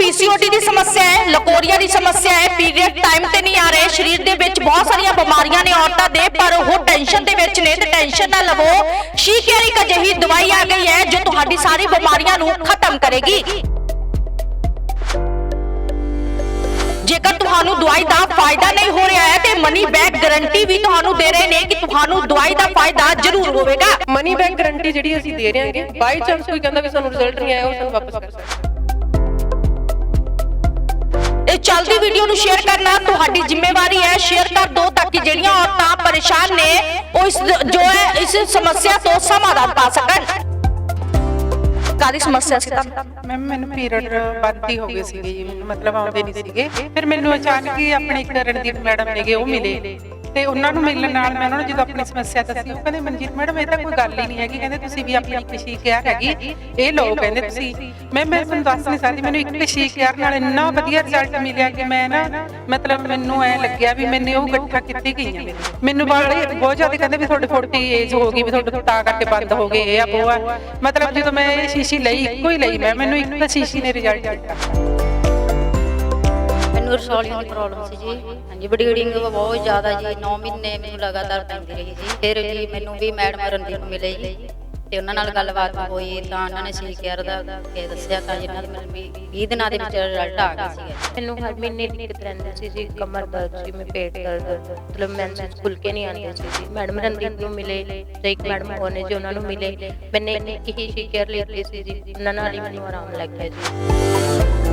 PCOD ਦੀ ਸਮੱਸਿਆ ਹੈ, ਲਕੋਰੀਆ ਦੀ ਸਮੱਸਿਆ ਹੈ, ਪੀਰੀਅਡ ਟਾਈਮ ਤੇ ਨਹੀਂ ਆ ਰਹੇ, ਸਰੀਰ ਦੇ ਵਿੱਚ ਬਹੁਤ ਸਾਰੀਆਂ ਬਿਮਾਰੀਆਂ ਨੇ ਔਰਤਾਂ ਦੇ, ਪਰ ਉਹ ਟੈਨਸ਼ਨ ਦੇ ਵਿੱਚ ਨੇ ਤੇ ਟੈਨਸ਼ਨ ਨਾ ਲਵੋ ਸ਼ੀਕੇਅਰ ਇੱਕ ਅਜਿਹੀ ਦਵਾਈ ਆ ਗਈ ਹੈ ਜੋ ਤੁਹਾਡੀ ਸਾਰੀ ਬਿਮਾਰੀਆਂ ਨੂੰ ਖਤਮ ਕਰੇਗੀ। ਜੇਕਰ ਤੁਹਾਨੂੰ ਦਵਾਈ ਦਾ ਫਾਇਦਾ ਨਹੀਂ ਹੋ ਰਿਹਾ ਹੈ ਤੇ ਮਨੀ ਬੈਕ ਗਾਰੰਟੀ ਵੀ ਤੁਹਾਨੂੰ ਦੇ ਰਹੇ ਨੇ ਕਿ ਤੁਹਾਨੂੰ ਦਵਾਈ ਦਾ ਫਾਇਦਾ ਜ਼ਰੂਰ ਹੋਵੇਗਾ। ਮਨੀ ਬੈਕ ਗਾਰੰਟੀ ਜਿਹੜੀ ਅਸੀਂ ਦੇ ਰਹੇ ਹਾਂਗੇ ਬਾਈ ਚਾਂਸ ਕੋਈ ਕਹਿੰਦਾ ਵੀ ਸਾਨੂੰ ਰਿਜ਼ਲਟ ਨਹੀਂ ਆਇਆ, ਉਹ ਸਾਨੂੰ ਵਾਪਸ ਕਰ ਸਕਦਾ। ਇਹ ਚੱਲਦੀ ਵੀਡੀਓ ਨੂੰ ਸ਼ੇਅਰ ਕਰਨਾ ਤੁਹਾਡੀ ਜ਼ਿੰਮੇਵਾਰੀ ਹੈ। ਸ਼ੇਅਰ ਕਰ ਦਿਓ ਤਾਂ ਕਿ ਜਿਹੜੀਆਂ ਔਰਤਾਂ ਪਰੇਸ਼ਾਨ ਨੇ, ਉਹ ਇਸ ਜੋ ਹੈ, ਇਸ ਸਮੱਸਿਆ ਤੋਂ ਸਮਾਧਾਨ ਪਾ ਸਕਣ। ਕਾਦੀ ਸਮੱਸਿਆ ਸੀ ਤੁਹਾਨੂੰ? ਮੈਮ ਮੈਨੂੰ ਪੀਰੀਅਡ ਬੰਦ ਹੀ ਹੋ ਗਏ ਸੀਗੇ ਜੀ। ਮੈਨੂੰ ਮਤਲਬ ਆਉਂਦੇ ਨਹੀਂ ਸੀਗੇ। ਫਿਰ ਮੈਨੂੰ ਅਚਾਨਕ ਹੀ ਆਪਣੇ ਇੱਕ ਰਣਦੀਪ ਮੈਡਮ ਨੇਗੇ ਉਹ ਮਿਲੇ। ਤੇ ਉਹਨਾਂ ਨੂੰ ਮਿਲਣ ਨਾਲ ਮੈਂ ਉਹਨਾਂ ਨੂੰ ਜਦੋਂ ਆਪਣੀ ਸਮੱਸਿਆ ਦੱਸੀ, ਉਹ ਕਹਿੰਦੇ, ਮਨਜੀਤ ਮੈਡਮ, ਇਹ ਤਾਂ ਕੋਈ ਗੱਲ ਹੀ ਨਹੀਂ ਹੈਗੀ। ਕਹਿੰਦੇ, ਤੁਸੀਂ ਵੀ ਆਪਣੀ ਇੱਕ ਯਾਰ ਹੈਗੀ। ਇਹ ਲਓ ਕਹਿੰਦੇ ਤੁਸੀਂ ਮੈਂ ਮੈਂ ਤੁਹਾਨੂੰ ਦੱਸ ਨਹੀਂ ਸਕਦੀ, ਮੈਨੂੰ ਇੱਕ ਸ਼ੀਕ ਯਾਰ ਨਾਲ ਇੰਨਾ ਵਧੀਆ ਰਿਜ਼ਲਟ ਮਿਲਿਆ ਕਿ ਮੈਂ ਨਾ, ਮਤਲਬ ਮੈਨੂੰ ਐ ਲੱਗਿਆ ਵੀ ਮੈਨੇ ਉਹ ਗੱਠਾ ਕੀਤੀ ਗਈਆਂ ਮੈਨੂੰ ਬਾਲੇ ਬਹੁਤ ਜ਼ਿਆਦਾ ਕਹਿੰਦੇ ਵੀ ਤੁਹਾਡੇ 40 ਏਜ ਹੋ ਗਈ, ਵੀ ਤੁਹਾਡੇ ਤਾਂ ਕਰਕੇ ਬੰਦ ਹੋ ਗਏ, ਇਹ ਆ, ਉਹ ਮਤਲਬ ਜਦੋਂ ਮੈਂ ਇਹ ਸ਼ੀਸ਼ੀ ਲਈ, ਇੱਕੋ ਹੀ ਲਈ ਮੈਂ, ਮੈਨੂੰ ਇੱਕ ਸ਼ੀਸ਼ੀ ਨੇ ਰਿਜ਼ਲਟ ਦਿੱਤਾ। ਰਸੌਲੀਆਂ ਦੀ ਪ੍ਰੋਬਲਮ ਸੀ ਜੀ। ਹਾਂਜੀ ਬਲੀਡਿੰਗ ਬਹੁਤ ਜ਼ਿਆਦਾ ਜੀ। 9 ਮਹੀਨੇ ਮੈਨੂੰ ਲਗਾਤਾਰ ਪੈਂਦੀ ਰਹੀ ਜੀ। ਫਿਰ ਜੀ ਮੈਨੂੰ ਵੀ ਮੈਡਮ ਰਣਦੀਪ ਮਿਲੇ ਜੀ। ਤੇ ਉਹਨਾਂ ਨਾਲ ਗੱਲਬਾਤ ਹੋਈ ਤਾਂ ਉਹਨਾਂ ਨੇ ਸੀ ਕੇਅਰ ਦਾ ਕੇ ਦੱਸਿਆ ਤਾਂ ਜਿਨ੍ਹਾਂ ਦੇ ਮੈਨੂੰ ਵੀ 20 ਦਿਨਾਂ ਦੇ ਵਿੱਚ ਰਿਜ਼ਲਟ ਆ ਗਏ ਸੀਗੇ। ਮੈਨੂੰ ਹਰ ਮਹੀਨੇ ਦਿੱਕਤ ਰਹਿੰਦੀ ਸੀ ਜੀ ਕਮਰ ਦਰਦ ਸੀ ਮੈਂ ਪੇਟ ਦਰਦ ਮਤਲਬ ਮੈਂ ਖੁੱਲ ਕੇ ਨਹੀਂ ਆਉਂਦੀ ਸੀ ਜੀ। ਮੈਡਮ ਰਣਦੀਪ ਨੂੰ ਮਿਲੇ ਤੇ ਇੱਕ ਮੈਡਮ ਹੋਰ ਨੇ ਜੀ ਉਹਨਾਂ ਨੂੰ ਮਿਲੇ। ਮੈंने ਇੱਕ ਹੀ ਸ਼ੀਕਰ ਲਈ ਸੀ ਜੀ। ਉਹਨਾਂ ਨਾਲ ਹੀ ਮੈਨੂੰ ਆਰਾਮ ਲੱਗ ਗਿਆ ਜੀ। ਮੈਨੂੰ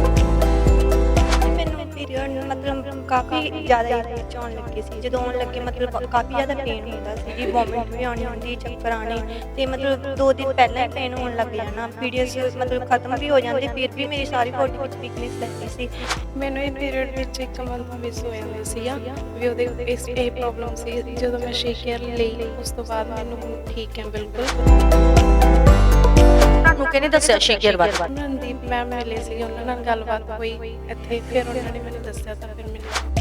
ਪੀਰੀਅਡ ਮਤਲਬ ਕਾਫੀ ਜ਼ਿਆਦਾ ਵਿੱਚ ਆਉਣ ਲੱਗੇ ਸੀ। ਜਦੋਂ ਆਉਣ ਲੱਗੇ, ਮਤਲਬ ਕਾਫੀ ਜ਼ਿਆਦਾ ਪੇਨ ਹੁੰਦਾ ਸੀ ਜੀ ਵੋਮਿਟ ਵੀ ਆਉਣੀ ਹੁੰਦੀ, ਚੱਕਰ ਆਣੇ ਤੇ ਮਤਲਬ ਦੋ ਦਿਨ ਪਹਿਲਾਂ ਹੀ ਪੇਨ ਹੋਣ ਲੱਗ ਜਾਣਾ ਪੀਰੀਅਡਸ ਮਤਲਬ ਖਤਮ ਵੀ ਹੋ ਜਾਂਦੇ, ਫਿਰ ਵੀ ਮੇਰੀ ਸਾਰੀ ਬੋਡੀ ਵਿੱਚ ਵੀਕਨੈਸ ਰਹਿੰਦੀ ਸੀ। ਮੈਨੂੰ ਇਹ ਪੀਰੀਅਡ ਵਿੱਚ ਇੱਕ ਮੰਥ ਮਿਸ ਹੋਇਆ ਹੋਇਆ ਸੀਗਾ, ਵੀ ਉਹਦੇ ਇਸ ਇਹ ਪ੍ਰੋਬਲਮ ਸੀ। ਜਦੋਂ ਮੈਂ ਸ਼ੇਕ ਕੇਅਰ ਲਈ, ਉਸ ਤੋਂ ਬਾਅਦ ਮੈਨੂੰ ਠੀਕ ਹੈ, ਬਿਲਕੁਲ। ਤੁਹਾਨੂੰ ਕਿਹਨੇ ਦੱਸਿਆ? ਸ਼ੀਕੇਅਰ ਬਾਰੇ ਮਨਦੀਪ ਮੈਮ ਮਿਲੇ ਸੀ ਉਹਨਾਂ ਨਾਲ ਗੱਲਬਾਤ ਹੋਈ। ਇੱਥੇ ਫਿਰ ਉਹਨਾਂ ਨੇ ਮੈਨੂੰ ਦੱਸਿਆ ਤਾਂ ਫਿਰ ਮੈਨੂੰ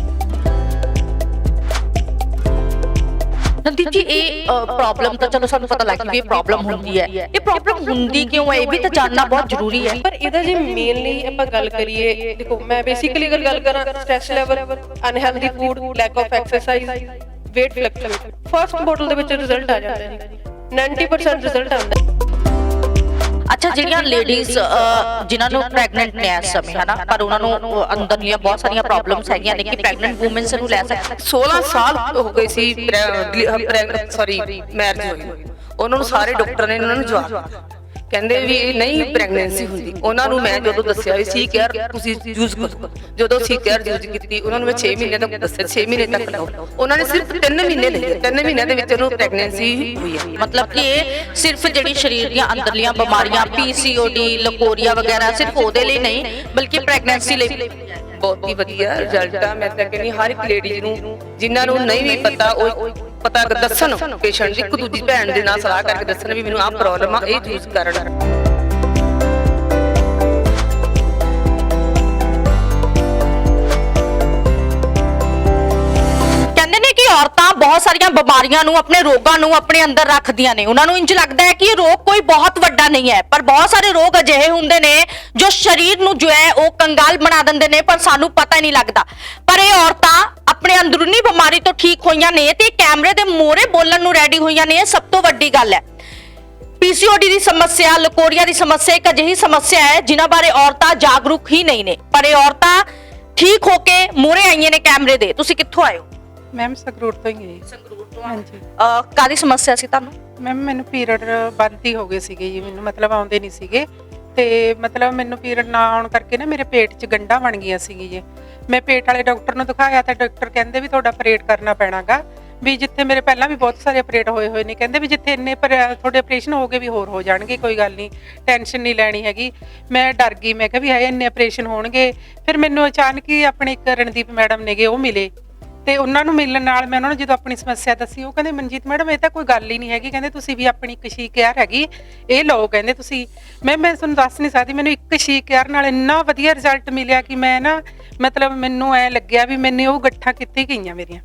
ਨੰਦੀਪ ਜੀ ਇਹ ਪ੍ਰੋਬਲਮ ਤਾਂ ਚਲੋ ਸਾਨੂੰ ਪਤਾ ਲੱਗ ਗਿਆ ਪ੍ਰੋਬਲਮ ਹੁੰਦੀ ਹੈ। ਇਹ ਪ੍ਰੋਬਲਮ ਹੁੰਦੀ ਕਿਉਂ ਹੈ? ਇਹ ਵੀ ਤਾਂ ਜਾਣਨਾ ਬਹੁਤ ਜ਼ਰੂਰੀ ਹੈ। ਪਰ ਇਹਦਾ ਜੇ ਮੇਨਲੀ ਆਪਾਂ ਗੱਲ ਕਰੀਏ ਦੇਖੋ ਮੈਂ ਬੇਸਿਕਲੀ ਅਗਰ ਗੱਲ ਕਰਾਂ stress level unhealthy food lack of exercise weight fluctuation first bottle ਦੇ ਵਿੱਚ ਰਿਜ਼ਲਟ ਆ ਜਾਂਦਾ ਹੈ 90% ਰਿਜ਼ਲਟ ਆਉਂਦਾ। ਹੈ ਅੱਛਾ ਜਿਹੜੀਆਂ ਲੇਡੀਜ਼ ਜਿਨ੍ਹਾਂ ਨੂੰ ਪ੍ਰੈਗਨੈਂਟ ਨੇ ਇਸ ਸਮੇਂ ਹਨਾ? ਪਰ ਉਹਨਾਂ ਨੂੰ ਅ, ਅੰਦਰਲੀਆਂ ਬਹੁਤ ਸਾਰੀਆਂ ਪ੍ਰੋਬਲਮਸ ਹੈਗੀਆਂ ਨੇ ਕਿ ਪ੍ਰੈਗਨੈਂਟ ਔਮਨਸ ਨੂੰ ਲੈ ਸਕਦੇ 16 ਸਾਲ ਹੋ ਗਏ ਸੀ ਸੌਰੀ ਮੈਰਿਜ ਹੋਈ। ਉਹਨਾਂ ਨੂੰ ਸਾਰੇ ਡਾਕਟਰ ਨੇ ਉਹਨਾਂ ਨੂੰ ਜਵਾਬ ਦਿੱਤਾ। ਕਹਿੰਦੇ ਵੀ ਇਹ ਨਹੀਂ ਪ੍ਰੈਗਨੈਂਸੀ ਹੁੰਦੀ। ਉਹਨਾਂ ਨੂੰ ਮੈਂ ਜਦੋਂ ਦੱਸਿਆ ਵੀ ਸੀ ਕੇਅਰ ਤੁਸੀਂ ਯੂਜ਼ ਕਰੋ ਜਦੋਂ ਸੀ ਕੇਅਰ ਯੂਜ਼ ਕੀਤੀ ਉਹਨਾਂ ਨੂੰ ਮੈਂ 6 ਮਹੀਨੇ ਤੱਕ ਦੱਸਿਆ 6 ਮਹੀਨੇ ਤੱਕ ਲਓ ਉਹਨਾਂ ਨੇ ਸਿਰਫ 3 ਮਹੀਨੇ ਲਏ 3 ਮਹੀਨਿਆਂ ਦੇ ਵਿੱਚ ਉਹਨੂੰ ਪ੍ਰੈਗਨੈਂਸੀ ਹੋਈ ਹੈ। ਮਤਲਬ ਕਿ ਇਹ ਸਿਰਫ ਜਿਹੜੀ ਸਰੀਰ ਦੀਆਂ ਅੰਦਰਲੀਆਂ ਬਿਮਾਰੀਆਂ ਪੀਸੀਓਡੀ ਲਕੋਰੀਆ ਵਗੈਰਾ ਸਿਰਫ ਉਹਦੇ ਲਈ ਨਹੀਂ ਬਲਕਿ ਪ੍ਰੈਗਨੈਂਸੀ ਲਈ। ਬਹੁਤ ਹੀ ਵਧੀਆ ਰਿਜ਼ਲਟ ਆ। ਮੈਂ ਤਾਂ ਕਹਿੰਦੀ ਹਰ ਇੱਕ ਲੇਡੀਜ਼ ਨੂੰ ਜਿਨ੍ਹਾਂ ਨੂੰ ਨਹੀਂ ਵੀ ਪਤਾ ਉਹ ਪਤਾ ਦੱਸਣ। ਪੇਸ਼ੈਂਟ ਇੱਕ ਦੂਜੀ ਭੈਣ ਦੇ ਨਾਲ ਸਲਾਹ ਕਰਕੇ ਦੱਸਣ ਵੀ ਮੈਨੂੰ ਆਹ ਪ੍ਰੋਬਲਮ ਆ ਇਹ ਯੂਜ਼ ਕਰਨ। ਬਹੁਤ ਬਿਮਾਰੀਆਂ ਨੂੰ, ਆਪਣੇ ਰੋਗਾਂ ਨੂੰ ਆਪਣੇ ਅੰਦਰ ਰੱਖਦੀਆਂ ਨੇ। ਉਹਨਾਂ ਨੂੰ ਇੰਜ ਲੱਗਦਾ ਹੈ ਕਿ ਇਹ ਰੋਗ ਕੋਈ ਬਹੁਤ ਵੱਡਾ ਨਹੀਂ ਹੈ, ਪਰ ਬਹੁਤ ਸਾਰੇ ਰੋਗ ਅਜਿਹੇ ਹੁੰਦੇ ਨੇ ਜੋ ਸਰੀਰ ਨੂੰ ਜੋ ਹੈ ਉਹ ਕੰਗਾਲ ਬਣਾ ਦਿੰਦੇ ਨੇ, ਪਰ ਸਾਨੂੰ ਪਤਾ ਨਹੀਂ ਲੱਗਦਾ। ਪਰ ਇਹ ਔਰਤਾਂ ਆਪਣੇ ਅੰਦਰੂਨੀ ਬਿਮਾਰੀ ਤੋਂ ਠੀਕ ਹੋਈਆਂ ਨੇ ਤੇ ਕੈਮਰੇ ਦੇ ਮੋਹਰੇ ਬੋਲਣ ਨੂੰ ਰੈਡੀ ਹੋਈਆਂ ਨੇ, ਇਹ ਸਭ ਤੋਂ ਵੱਡੀ ਗੱਲ ਹੈ। ਪੀਸੀਓਡੀ ਦੀ ਸਮੱਸਿਆ, ਲਕੋਰੀਆ ਦੀ ਸਮੱਸਿਆ ਇੱਕ ਅਜਿਹੀ ਸਮੱਸਿਆ ਹੈ ਜਿਨ੍ਹਾਂ ਬਾਰੇ ਔਰਤਾਂ ਜਾਗਰੂਕ ਹੀ ਨਹੀਂ ਨੇ। ਪਰ ਇਹ ਔਰਤਾਂ ਠੀਕ ਹੋ ਕੇ ਮੋਹਰੇ ਆਈਆਂ ਨੇ ਕੈਮਰੇ ਦੇ। ਤੁਸੀਂ ਕਿੱਥੋਂ ਆਏ ਹੋ? ਮੈਮ ਸੰਗਰੂਰ ਤੋਂ ਹੀ ਗਈ ਸੰਗਰੂਰ ਤੋਂ ਹਾਂਜੀ। ਕਾਦੀ ਸਮੱਸਿਆ ਸੀ ਤੁਹਾਨੂੰ? ਮੈਮ ਮੈਨੂੰ ਪੀਰੀਅਡ ਬੰਦ ਹੀ ਹੋ ਗਏ ਸੀਗੇ ਜੀ ਮੈਨੂੰ ਮਤਲਬ ਆਉਂਦੇ ਨਹੀਂ ਸੀਗੇ। ਤੇ ਮਤਲਬ ਮੈਨੂੰ ਪੀਰੀਅਡ ਨਾ ਆਉਣ ਕਰਕੇ ਨਾ ਮੇਰੇ ਪੇਟ 'ਚ ਗੰਢਾਂ ਬਣ ਗਈਆਂ ਸੀਗੀ ਜੀ। ਮੈਂ ਪੇਟ ਵਾਲੇ ਡਾਕਟਰ ਨੂੰ ਦਿਖਾਇਆ ਤਾਂ ਡਾਕਟਰ ਕਹਿੰਦੇ ਵੀ ਤੁਹਾਡਾ ਆਪਰੇਟ ਕਰਨਾ ਪੈਣਾਗਾ। ਵੀ ਜਿੱਥੇ ਮੇਰੇ ਪਹਿਲਾਂ ਵੀ ਬਹੁਤ ਸਾਰੇ ਆਪਰੇਟ ਹੋਏ ਹੋਏ ਨੇ ਕਹਿੰਦੇ ਵੀ ਜਿੱਥੇ ਇੰਨੇ ਪਰ ਤੁਹਾਡੇ ਆਪਰੇਸ਼ਨ ਹੋ ਗਏ ਵੀ ਹੋਰ ਹੋ ਜਾਣਗੇ ਕੋਈ ਗੱਲ ਨਹੀਂ ਟੈਨਸ਼ਨ ਨਹੀਂ ਲੈਣੀ ਹੈਗੀ। ਮੈਂ ਡਰ ਗਈ ਮੈਂ ਕਿਹਾ ਵੀ ਹਾਏ ਇੰਨੇ ਆਪਰੇਸ਼ਨ ਹੋਣਗੇ। ਫਿਰ ਮੈਨੂੰ ਅਚਾਨਕ ਹੀ ਆਪਣੇ ਇੱਕ ਰਣਦੀਪ ਮੈਡਮ ਨੇਗੇ ਉਹ ਮਿਲੇ। ਤੇ ਉਹਨਾਂ ਨੂੰ ਮਿਲਣ ਨਾਲ ਮੈਂ ਉਹਨਾਂ ਨੂੰ ਜਦੋਂ ਆਪਣੀ ਸਮੱਸਿਆ ਦੱਸੀ ਉਹ ਕਹਿੰਦੇ ਮਨਜੀਤ ਮੈਡਮ ਇਹ ਤਾਂ ਕੋਈ ਗੱਲ ਹੀ ਨਹੀਂ ਹੈਗੀ। ਕਹਿੰਦੇ ਤੁਸੀਂ ਵੀ ਆਪਣੀ ਇੱਕ ਸ਼ੀਕ ਯਾਰ ਹੈਗੀ। ਇਹ ਲਓ ਕਹਿੰਦੇ ਤੁਸੀਂ। ਮੈਂ ਮੈਂ ਤੁਹਾਨੂੰ ਦੱਸ ਨਹੀਂ ਸਕਦੀ ਮੈਨੂੰ ਇੱਕ ਸ਼ੀਕ ਯਾਰ ਨਾਲ ਇੰਨਾ ਵਧੀਆ ਰਿਜ਼ਲਟ ਮਿਲਿਆ ਕਿ ਮੈਂ ਨਾ ਮਤਲਬ ਮੈਨੂੰ ਐ ਲੱਗਿਆ ਵੀ ਮੈਨੇ ਉਹ ਗੱਠਾਂ ਕੀਤੀ ਗਈਆਂ ਮੇਰੀਆਂ।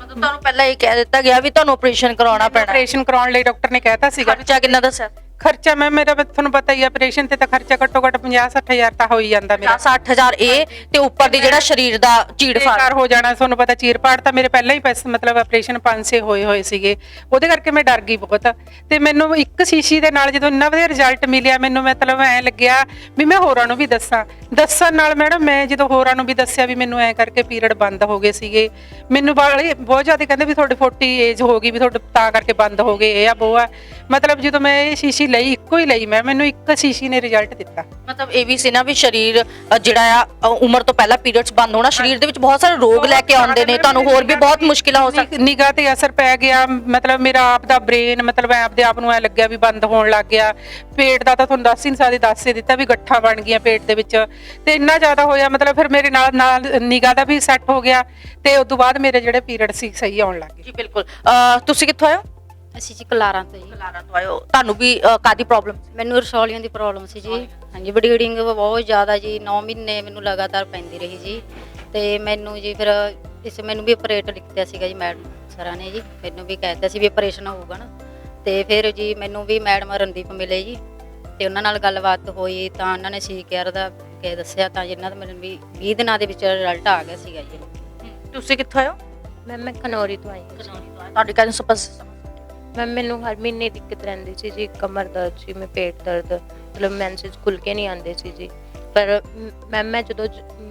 ਮਤਲਬ ਤੁਹਾਨੂੰ ਪਹਿਲਾਂ ਇਹ ਕਹਿ ਦਿੱਤਾ ਗਿਆ ਵੀ ਤੁਹਾਨੂੰ ਆਪਰੇਸ਼ਨ ਕਰਾਉਣਾ ਪੈਣਾ। ਆਪਰੇਸ਼ਨ ਕਰਾਉਣ ਲਈ ਡਾਕਟਰ ਨੇ ਕਹਿਤਾ ਸੀਗਾ। ਖਰਚਾ ਕਿੰਨਾ ਦੱਸਿਆ? ਖਰਚਾ ਮੈਂ ਮੇਰਾ ਬਸ ਤੁਹਾਨੂੰ ਪਤਾ ਹੀ ਆ ਆਪਰੇਸ਼ਨ ਤੇ ਤਾਂ ਖਰਚਾ ਘੱਟੋ ਘੱਟ 50 ਹਜ਼ਾਰ ਤਾਂ ਹੋ ਹੀ ਜਾਂਦਾ ਮੇਰਾ। 50000 ਇਹ ਤੇ ਉੱਪਰ ਦੀ ਜਿਹੜਾ ਸਰੀਰ ਦਾ ਚੀੜ ਫਾੜ। ਬੇਕਾਰ ਹੋ ਜਾਣਾ ਤੁਹਾਨੂੰ ਪਤਾ ਚੀਰ ਪਾੜ ਤਾਂ ਮੇਰੇ ਪਹਿਲਾਂ ਹੀ ਪੈਸੇ ਮਤਲਬ ਆਪਰੇਸ਼ਨ 500 ਹੋਏ ਹੋਏ ਸੀਗੇ। ਉਹਦੇ ਕਰਕੇ ਮੈਂ ਡਰ ਗਈ ਬਹੁਤ। ਤੇ ਮੈਨੂੰ ਇੱਕ ਸ਼ੀਸ਼ੀ ਦੇ ਨਾਲ ਜਦੋਂ ਇੰਨਾ ਵਧੀਆ ਰਿਜ਼ਲਟ ਮਿਲਿਆ ਮੈਨੂੰ ਮਤਲਬ ਐ ਲੱਗਿਆ ਵੀ ਮੈਂ ਹੋਰਾਂ ਨੂੰ ਵੀ ਦੱਸਾਂ। ਦੱਸਣ ਨਾਲ ਮੈਡਮ ਮੈਂ ਜਦੋਂ ਹੋਰਾਂ ਨੂੰ ਵੀ ਦੱਸਿਆ ਵੀ ਮੈਨੂੰ ਐ ਕਰਕੇ ਪੀਰੀਅਡ ਬੰਦ ਹੋ ਗਏ ਸੀਗੇ। ਮੈਨੂੰ ਬਾਲੇ ਬਹੁਤ ਜ਼ਿਆਦਾ ਕਹਿੰਦੇ ਵੀ ਤੁਹਾਡੇ 40 ਏਜ ਹੋ ਗਈ ਵੀ ਤੁਹਾਡੇ ਤਾਂ ਕਰਕੇ ਬੰਦ ਹੋ ਗਏ ਇਹ ਆ ਉਹ ਆ। ਮਤਲਬ ਜਦੋਂ ਮੈਂ ਇਹ ਸ਼ੀਸ਼ੀ ਲਈ ਇੱਕੋ ਹੀ ਲਈ ਮੈਂ ਮੈਨੂੰ ਇੱਕ ਸ਼ੀਸ਼ੀ ਨੇ ਰਿਜ਼ਲਟ ਦਿੱਤਾ। ਮਤਲਬ ਇਹ ਵੀ ਸੀ ਨਾ ਵੀ ਸਰੀਰ ਅ, ਜਿਹੜਾ ਆ ਅ, ਉਮਰ ਤੋਂ ਪਹਿਲਾਂ ਪੀਰੀਅਡਸ ਬੰਦ ਹੋਣਾ ਸਰੀਰ ਦੇ ਵਿੱਚ ਬਹੁਤ ਸਾਰੇ ਰੋਗ ਲੈ ਕੇ ਆਉਂਦੇ ਨੇ ਤੁਹਾਨੂੰ ਹੋਰ ਵੀ ਬਹੁਤ ਮੁਸ਼ਕਿਲਾਂ ਹੋ ਸਕਦੀਆਂ। ਨਿਗਾਹ ਤੇ ਅਸਰ ਪੈ ਗਿਆ ਮਤਲਬ ਮੇਰਾ ਆਪ ਦਾ ਬ੍ਰੇਨ ਮਤਲਬ ਐ ਆਪਦੇ ਆਪ ਨੂੰ ਐ ਲੱਗਿਆ ਵੀ ਬੰਦ ਹੋਣ ਲੱਗ ਗਿਆ। ਪੇਟ ਦਾ ਤਾਂ ਤੁਹਾਨੂੰ ਦੱਸ ਹੀ ਨਹੀਂ ਸਕਦੀ ਦੱਸ ਹੀ ਦਿੱਤਾ ਵੀ ਗੱਠਾਂ ਬਣ ਗਈਆਂ ਪੇਟ ਦੇ ਵਿੱਚ। ਤੇ ਇੰਨਾ ਜ਼ਿਆਦਾ ਹੋਇਆ ਮਤਲਬ ਫਿਰ ਮੇਰੇ ਨਾਲ ਨਾਲ ਨਿਗਾਹ ਦਾ ਵੀ ਸੈੱਟ ਹੋ ਗਿਆ ਤੇ ਉਸ ਤੋਂ ਬਾਅਦ ਮੇਰੇ ਜਿਹੜੇ ਪੀਰੀਅਡ ਸੀ ਸਹੀ ਆਉਣ ਲੱਗ ਗਏ। ਜੀ ਬਿਲਕੁਲ। ਅ, ਤੁਸੀਂ ਕਿੱਥੋਂ ਆਏ ਹੋ? ਅਸੀਂ ਜੀ ਕਲਾਰਾਂ ਤੋਂ ਜੀ। ਕਲਾਰਾ ਤੋਂ ਹੋ। ਤੁਹਾਨੂੰ ਵੀ ਅ, ਕਾਦੀ ਪ੍ਰੋਬਲਮ ਮੈਨੂੰ ਰਸੌਲੀਆਂ ਦੀ ਪ੍ਰੋਬਲਮ ਸੀ ਜੀ। ਹਾਂਜੀ ਬਲੀਡਿੰਗ ਬਹੁਤ ਜ਼ਿਆਦਾ ਜੀ। 9 ਮਹੀਨੇ ਮੈਨੂੰ ਲਗਾਤਾਰ ਪੈਂਦੀ ਰਹੀ ਜੀ। ਤੇ ਮੈਨੂੰ ਜੀ ਫਿਰ ਇਸ ਮੈਨੂੰ ਵੀ ਆਪਰੇਟ ਲਿਖਿਆ ਸੀਗਾ ਜੀ ਮੈਡਮ ਸਰਾਂ ਨੇ ਜੀ। ਮੈਨੂੰ ਵੀ ਕਹਿਤਾ ਸੀ ਵੀ ਆਪਰੇਸ਼ਨ ਹੋਊਗਾ ਨਾ। ਤੇ ਫਿਰ ਜੀ ਮੈਨੂੰ ਵੀ ਮੈਡਮ ਰਣਦੀਪ ਮਿਲੇ ਜੀ। ਤੇ ਉਹਨਾਂ ਨਾਲ ਗੱਲਬਾਤ ਹੋਈ ਤਾਂ ਉਹਨਾਂ ਨੇ ਸੀ ਕੇਅਰ ਦਾ ਕੇ ਦੱਸਿਆ ਤਾਂ ਜਿਨ੍ਹਾਂ ਦਾ ਮੈਨੂੰ ਵੀ 20 ਦਿਨਾਂ ਦੇ ਵਿੱਚ ਰਿਜ਼ਲਟ ਆ ਗਿਆ ਸੀਗਾ ਜੀ। ਤੁਸੀਂ ਕਿੱਥੋਂ ਹੋ? ਮੈਮ ਮੈਂ ਖਨੌਰੀ ਤੋਂ ਆਈ ਹਾਂ ਜੀ। ਤੁਹਾਡੀ ਕਹਿੰਦੇ ਸਪਸ ਮੈਮ ਮੈਨੂੰ ਹਰ ਮਹੀਨੇ ਦਿੱਕਤ ਰਹਿੰਦੀ ਸੀ ਜੀ ਕਮਰ ਦਰਦ ਸੀ, ਮੈਂ ਪੇਟ ਦਰਦ, ਮਤਲਬ ਮੈਂਸੇਜ ਖੁੱਲ ਕੇ ਨਹੀਂ ਆਉਂਦੇ ਸੀ ਜੀ। ਪਰ ਮੈਮ ਮੈਂ ਜਦੋਂ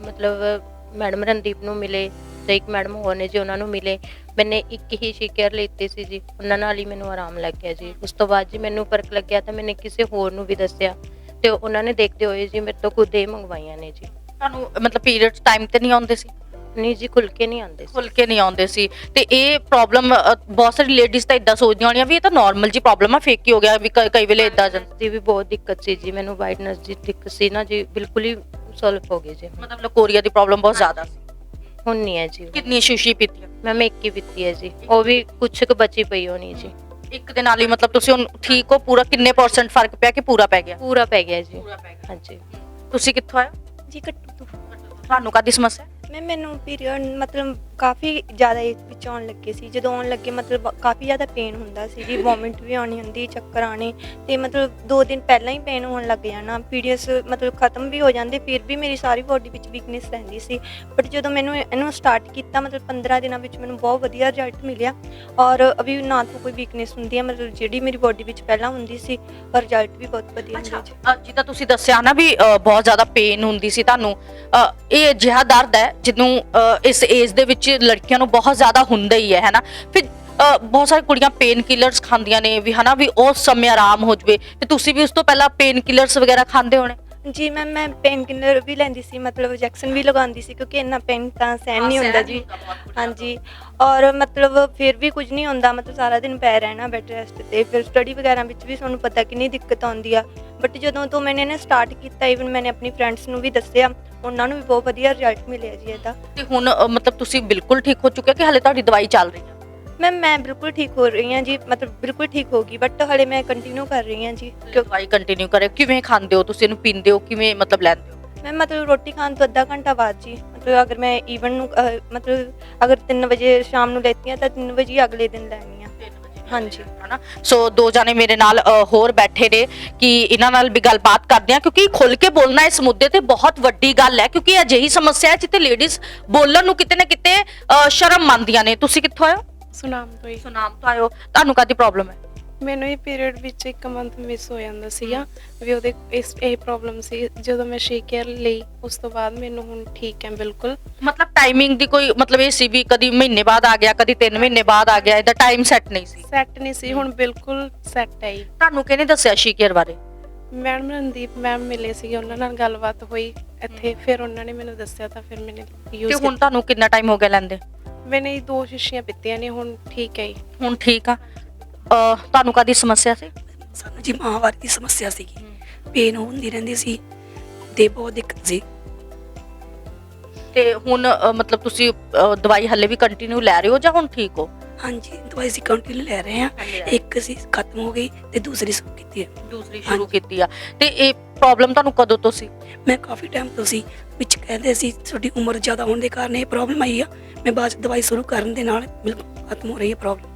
ਮਤਲਬ ਮੈਡਮ ਰਣਦੀਪ ਨੂੰ ਮਿਲੇ, ਤੇ ਇੱਕ ਮੈਡਮ ਹੋਰ ਨੇ ਜੀ, ਉਹਨਾਂ ਨੂੰ ਮਿਲੇ, ਮੈਨੇ ਇੱਕ ਹੀ ਸ਼ੀਕੇਅਰ ਲਿੱਤੀ ਸੀ ਜੀ, ਉਹਨਾਂ ਨਾਲ ਹੀ ਮੈਨੂੰ ਆਰਾਮ ਲੱਗ ਗਿਆ ਜੀ। ਉਸ ਤੋਂ ਬਾਅਦ ਜੀ ਮੈਨੂੰ ਫ਼ਰਕ ਲੱਗਿਆ ਤਾਂ ਮੈਨੇ ਕਿਸੇ ਹੋਰ ਨੂੰ ਵੀ ਦੱਸਿਆ, ਤੇ ਉਹਨਾਂ ਨੇ ਦੇਖਦੇ ਹੋਏ ਜੀ ਮੇਰੇ ਤੋਂ ਖੁਦ ਹੀ ਮੰਗਵਾਈਆਂ ਨੇ ਜੀ। ਤੁਹਾਨੂੰ ਮਤਲਬ ਪੀਰੀਅਡ ਟਾਈਮ ਤੇ ਨਹੀਂ ਆਉਂਦੇ ਸੀ? ਨਹੀਂ ਜੀ ਖੁੱਲ ਕੇ ਨਹੀਂ ਆਉਂਦੇ ਸੀ। ਖੁੱਲ ਕੇ ਨਹੀਂ ਆਉਂਦੇ ਸੀ। ਤੇ ਇਹ ਪ੍ਰੋਬਲਮ ਬਹੁਤ ਸਾਰੀ ਲੇਡੀਜ਼ ਤਾਂ ਇਦਾਂ ਸੋਚਦੀਆਂ ਹੋਣੀਆਂ ਵੀ ਇਹ ਤਾਂ ਨਾਰਮਲ ਜੀ ਪ੍ਰੋਬਲਮ ਆ ਫੇਕ ਹੀ ਹੋ ਗਿਆ ਵੀ ਕ- ਕਈ ਵੇਲੇ ਇਦਾਂ ਜਾਂਦਾ। ਦੀ ਵੀ ਬਹੁਤ ਦਿੱਕਤ ਸੀ ਜੀ ਮੈਨੂੰ ਵਾਈਟਨੈਸ ਦੀ ਦਿੱਕਤ ਸੀ ਨਾ ਜੀ ਬਿਲਕੁਲ ਹੀ ਸੋਲਵ ਹੋ ਗਈ ਜੀ। ਮਤਲਬ ਲਕੋਰੀਆ ਦੀ ਪ੍ਰੋਬਲਮ ਬਹੁਤ ਜ਼ਿਆਦਾ ਸੀ। ਹੁਣ ਨਹੀਂ ਹੈ ਜੀ। ਕਿੰਨੀ ਸ਼ੀਸ਼ੀ ਪੀਤੀ ਮੈਂ ਮੈਂ ਇੱਕ ਹੀ ਪੀਤੀ ਹੈ ਜੀ। ਉਹ ਵੀ ਕੁਛ ਕੁ ਬਚੀ ਪਈ ਹੋਣੀ ਜੀ। ਇੱਕ ਦੇ ਨਾਲ ਹੀ ਮਤਲਬ ਤੁਸੀਂ ਹੁਣ ਠੀਕ ਹੋ ਪੂਰਾ ਕਿੰਨੇ ਪਰਸੈਂਟ ਫ਼ਰਕ ਪਿਆ ਕਿ ਪੂਰਾ ਪੈ ਗਿਆ? ਪੂਰਾ ਪੈ ਗਿਆ ਜੀ। ਪੂਰਾ ਪੈ ਗਿਆ। ਹਾਂਜੀ। ਤੁਸੀਂ ਕਿੱਥੋਂ ਆਏ ਹੋ? ਜੀ ਕੱਟੂ ਤੋਂ ਤੁਹਾਨੂੰ ਕਾਦੀ ਸਮੱਸਿਆ? ਮੈਂ ਮੈਨੂੰ ਪੀਰੀਅਡ ਮਤਲਬ ਕਾਫੀ ਜ਼ਿਆਦਾ ਇਸ ਵਿੱਚ ਆਉਣ ਲੱਗੇ ਸੀ। ਜਦੋਂ ਆਉਣ ਲੱਗੇ ਮਤਲਬ ਕਾਫੀ ਜ਼ਿਆਦਾ ਪੇਨ ਹੁੰਦਾ ਸੀ ਜੀ। ਵੋਮਿਟ ਵੀ ਆਉਣੀ ਹੁੰਦੀ ਚੱਕਰ ਆਣੇ ਤੇ ਮਤਲਬ 2 ਦਿਨ ਪਹਿਲਾਂ ਹੀ ਪੇਨ ਹੋਣ ਲੱਗ ਜਾਣਾ। ਪੀਰੀਅਡਸ ਮਤਲਬ ਖਤਮ ਵੀ ਹੋ ਜਾਂਦੇ ਫਿਰ ਵੀ ਮੇਰੀ ਸਾਰੀ ਬੋਡੀ ਵਿੱਚ ਵੀਕਨੈਸ ਰਹਿੰਦੀ ਸੀ। ਬਟ ਜਦੋਂ ਮੈਨੂੰ ਇਹਨੂੰ ਸਟਾਰਟ ਕੀਤਾ ਮਤਲਬ 15 ਦਿਨਾਂ ਵਿੱਚ ਮੈਨੂੰ ਬਹੁਤ ਵਧੀਆ ਰਿਜ਼ਲਟ ਮਿਲਿਆ। ਔਰ ਅਭੀ ਨਾ ਤਾਂ ਕੋਈ ਵੀਕਨੈਸ ਹੁੰਦੀ ਹੈ ਮਤਲਬ ਜਿਹੜੀ ਮੇਰੀ ਬੋਡੀ ਵਿੱਚ ਪਹਿਲਾਂ ਹੁੰਦੀ ਸੀ ਔਰ ਰਿਜ਼ਲਟ ਵੀ ਬਹੁਤ ਵਧੀਆ ਹੁੰਦਾ ਜੀ ਜਿੱਦਾਂ ਤੁਸੀਂ ਦੱਸਿਆ ਨਾ ਵੀ ਬਹੁਤ ਜ਼ਿਆਦਾ ਪੇਨ ਹੁੰਦੀ ਸੀ ਤੁਹਾਨੂੰ ਇਹ ਅਜਿਹਾ ਦਰਦ ਹੈ ਜਿਹਨੂੰ ਇਸ ਏਜ ਦੇ ਵਿੱਚ ਲੜਕੀਆਂ ਨੂੰ ਬਹੁਤ ਜ਼ਿਆਦਾ ਹੁੰਦਾ ਹੀ ਹੈ ਹੈਨਾ ਫਿਰ ਅ, ਬਹੁਤ ਸਾਰੀ ਕੁੜੀਆਂ ਪੇਨ ਕਿਲਰਸ ਖਾਂਦੀਆਂ ਨੇ ਵੀ ਹਨਾ ਵੀ ਉਸ ਸਮੇਂ ਆਰਾਮ ਹੋ ਜਵੇ। ਤੇ ਤੁਸੀਂ ਵੀ ਉਸ ਤੋਂ ਪਹਿਲਾਂ ਪੇਨ ਕਿਲਰਸ ਵਗੈਰਾ ਖਾਂਦੇ ਹੋਣੇ? ਜੀ ਮੈਮ ਮੈਂ ਪੇਨ ਕਿਲਰ ਵੀ ਲੈਂਦੀ ਸੀ ਮਤਲਬ ਇੰਜੈਕਸ਼ਨ ਵੀ ਲਗਾਉਂਦੀ ਸੀ ਕਿਉਂਕਿ ਇੰਨਾ ਪੇਨ ਤਾਂ ਸਹਿਨ ਨਹੀਂ ਹੁੰਦਾ ਜੀ। ਹਾਂਜੀ। ਔਰ ਮਤਲਬ ਫਿਰ ਵੀ ਕੁਝ ਨਹੀਂ ਹੁੰਦਾ ਮਤਲਬ ਸਾਰਾ ਦਿਨ ਪੈ ਰਹਿਣਾ ਬੈੱਡ ਰੈਸਟ ਤੇ। ਫਿਰ ਸਟੱਡੀ ਵਗੈਰਾ ਵਿੱਚ ਵੀ ਤੁਹਾਨੂੰ ਪਤਾ ਕਿੰਨੀ ਦਿੱਕਤ ਆਉਂਦੀ ਆ। ਬਟ ਜਦੋਂ ਤੋਂ ਮੈंने ਨੇ ਸਟਾਰਟ ਕੀਤਾ ਇਵਨ ਮੈंने ਆਪਣੀ ਫਰੈਂਡਸ ਨੂੰ ਵੀ ਦੱਸਿਆ ਉਹਨਾਂ ਨੂੰ ਵੀ ਬਹੁਤ ਵਧੀਆ ਰਿਜ਼ਲਟ ਮਿਲਿਆ ਜੀ ਇਹਦਾ। ਤੇ ਹੁਣ ਅ, ਮਤਲਬ ਤੁਸੀਂ ਬਿਲਕੁਲ ਠੀਕ ਹੋ ਚੁੱਕੇ ਕਿ ਹਲੇ ਤੁਹਾਡੀ ਦਵਾਈ ਚੱਲ ਰਹੀ ਹੈ ਮੈਮ ਮੈਂ ਬਿਲਕੁਲ ਠੀਕ ਹੋ ਰਹੀ ਹਾਂ ਜੀ ਮਤਲਬ ਬਿਲਕੁਲ ਠੀਕ ਹੋ ਗਈ ਬਟ ਹਲੇ ਮੈਂ ਕੰਟੀਨਿਊ ਕਰ ਰਹੀ ਹਾਂ ਜੀ। ਦਵਾਈ ਕੰਟੀਨਿਊ ਕਰੇ ਕਿਵੇਂ ਖਾਂਦੇ ਹੋ ਤੁਸੀਂ ਇਹਨੂੰ ਪੀਂਦੇ ਹੋ ਕਿਵੇਂ ਮਤਲਬ ਲੈਂਦੇ ਹੋ? ਮੈਂ ਮਤਲਬ ਰੋਟੀ ਖਾਣ ਤੋਂ ਅੱਧਾ ਘੰਟਾ ਬਾਅਦ ਜੀ ਮਤਲਬ ਅਗਰ ਮੈਂ ਈਵਨ ਨੂੰ ਅਹ, ਮਤਲਬ ਅਗਰ 3 ਵਜੇ ਸ਼ਾਮ ਨੂੰ ਲੈਤੀ ਹਾਂ ਤਾਂ 3 ਵਜੇ ਹੀ ਅਗਲੇ ਦਿਨ ਲੈਣੀ ਆ ਹਾਂਜੀ। ਹਨਾ? ਸੋ ਦੋ ਜਾਨੇ ਮੇਰੇ ਨਾਲ ਅ, ਹੋਰ ਬੈਠੇ ਨੇ ਕਿ ਇਹਨਾਂ ਨਾਲ ਵੀ ਗੱਲਬਾਤ ਕਰਦੇ ਆ ਕਿਉਂਕਿ ਖੁੱਲ ਕੇ ਬੋਲਣਾ ਇਸ ਮੁੱਦੇ ਤੇ ਬਹੁਤ ਵੱਡੀ ਗੱਲ ਹੈ ਕਿਉਂਕਿ ਅਜਿਹੀ ਸਮੱਸਿਆ ਹੈ ਜਿੱਥੇ ਲੇਡੀਜ਼ ਬੋਲਣ ਨੂੰ ਕਿਤੇ ਨਾ ਕਿਤੇ ਅ, ਸ਼ਰਮ ਮੰਨਦੀਆਂ ਨੇ। ਤੁਸੀਂ ਕਿੱਥੋਂ ਆਏ ਹੋ? ਸੁਨਾਮ ਤੋਂ ਹੀ। ਸੁਨਾਮ ਤੋਂ ਹੋ ਤੁਹਾਨੂੰ ਕਾਦੀ ਪ੍ਰੋਬਲਮ ਹੈ? ਮੈਨੂੰ ਇਹ ਪੀਰੀਅਡ ਵਿੱਚ ਇੱਕ ਮੰਥ ਮਿਸ ਹੋ ਜਾਂਦਾ ਸੀਗਾ ਵੀ ਉਹਦੇ ਇਸ ਇਹ ਪ੍ਰੋਬਲਮ ਸੀ। ਜਦੋਂ ਮੈਂ ਸ਼ੇਕ ਕੇਅਰ ਲਈ ਉਸ ਤੋਂ ਬਾਅਦ ਮੈਨੂੰ ਹੁਣ ਠੀਕ ਹੈ ਬਿਲਕੁਲ। ਮਤਲਬ ਟਾਈਮਿੰਗ ਦੀ ਕੋਈ ਮਤਲਬ ਇਹ ਸੀ ਵੀ ਕਦੀ ਮਹੀਨੇ ਬਾਅਦ ਆ ਗਿਆ ਕਦੀ 3 ਮਹੀਨੇ ਬਾਅਦ ਆ ਗਿਆ ਇਹਦਾ ਟਾਈਮ ਸੈੱਟ ਨਹੀਂ ਸੀ। ਸੈੱਟ ਨਹੀਂ ਸੀ ਹੁਣ ਬਿਲਕੁਲ ਸੈੱਟ ਹੈ ਜੀ। ਤੁਹਾਨੂੰ ਕਿਹਨੇ ਦੱਸਿਆ ਸ਼ੀਕੇਅਰ ਬਾਰੇ? ਮੈਡਮ ਰਣਦੀਪ ਮੈਮ ਮਿਲੇ ਸੀਗੇ ਉਹਨਾਂ ਨਾਲ ਗੱਲਬਾਤ ਹੋਈ। ਇੱਥੇ ਫਿਰ ਉਹਨਾਂ ਨੇ ਮੈਨੂੰ ਦੱਸਿਆ ਤਾਂ ਫਿਰ ਮੈंने ਤੇ ਯੂਜ਼ ਹੁਣ ਤੁਹਾਨੂੰ ਕਿੰਨਾ ਟਾਈਮ ਹੋ ਗਿਆ ਲੈਂਦੇ? ਮੈंने ਦੋ ਸ਼ੀਸ਼ੀਆਂ ਪੀਤੀਆਂ ਨੇ ਹੁਣ ਠੀਕ ਹੈ ਜੀ। ਹੁਣ ਠੀਕ ਆ। ਅ, ਤੁਹਾਨੂੰ ਕਾਦੀ ਸਮੱਸਿਆ ਸੀ? ਸਾਨੂੰ ਜੀ ਮਾਹਵਾਰੀ ਦੀ ਸਮੱਸਿਆ ਸੀਗੀ। ਪੇਨ ਹੁੰਦੀ ਰਹਿੰਦੀ ਸੀ ਤੇ ਬਹੁਤ ਦਿੱਕਤ ਸੀ। ਤੇ ਹੁਣ ਅ, ਮਤਲਬ ਤੁਸੀਂ ਅ, ਦਵਾਈ ਹੱਲੇ ਵੀ ਕੰਟੀਨਿਊ ਲੈ ਰਹੇ ਹੋ ਜਾਂ ਹੁਣ ਠੀਕ ਹੋ? ਹਾਂਜੀ ਦਵਾਈ ਅਸੀਂ ਕੰਟੀਨਿਊ ਲੈ ਰਹੇ ਹਾਂ। ਇੱਕ ਸੀ ਖਤਮ ਹੋ ਗਈ ਤੇ ਦੂਸਰੀ ਸ਼ੁਰੂ ਕੀਤੀ ਹੈ। ਦੂਸਰੀ ਸ਼ੁਰੂ ਕੀਤੀ ਆ। ਤੇ ਇਹ ਪ੍ਰੋਬਲਮ ਤੁਹਾਨੂੰ ਕਦੋਂ ਤੋਂ ਸੀ? ਮੈਂ ਕਾਫੀ ਟਾਈਮ ਤੋਂ ਸੀ ਵਿੱਚ ਕਹਿੰਦੇ ਸੀ ਤੁਹਾਡੀ ਉਮਰ ਜ਼ਿਆਦਾ ਹੋਣ ਦੇ ਕਾਰਨ ਇਹ ਪ੍ਰੋਬਲਮ ਆਈ ਆ। ਮੈਂ ਬਾਅਦ 'ਚ ਦਵਾਈ ਸ਼ੁਰੂ ਕਰਨ ਦੇ ਨਾਲ ਬਿਲਕੁਲ ਖਤਮ ਹੋ ਰਹੀ ਹੈ ਪ੍ਰੋਬਲਮ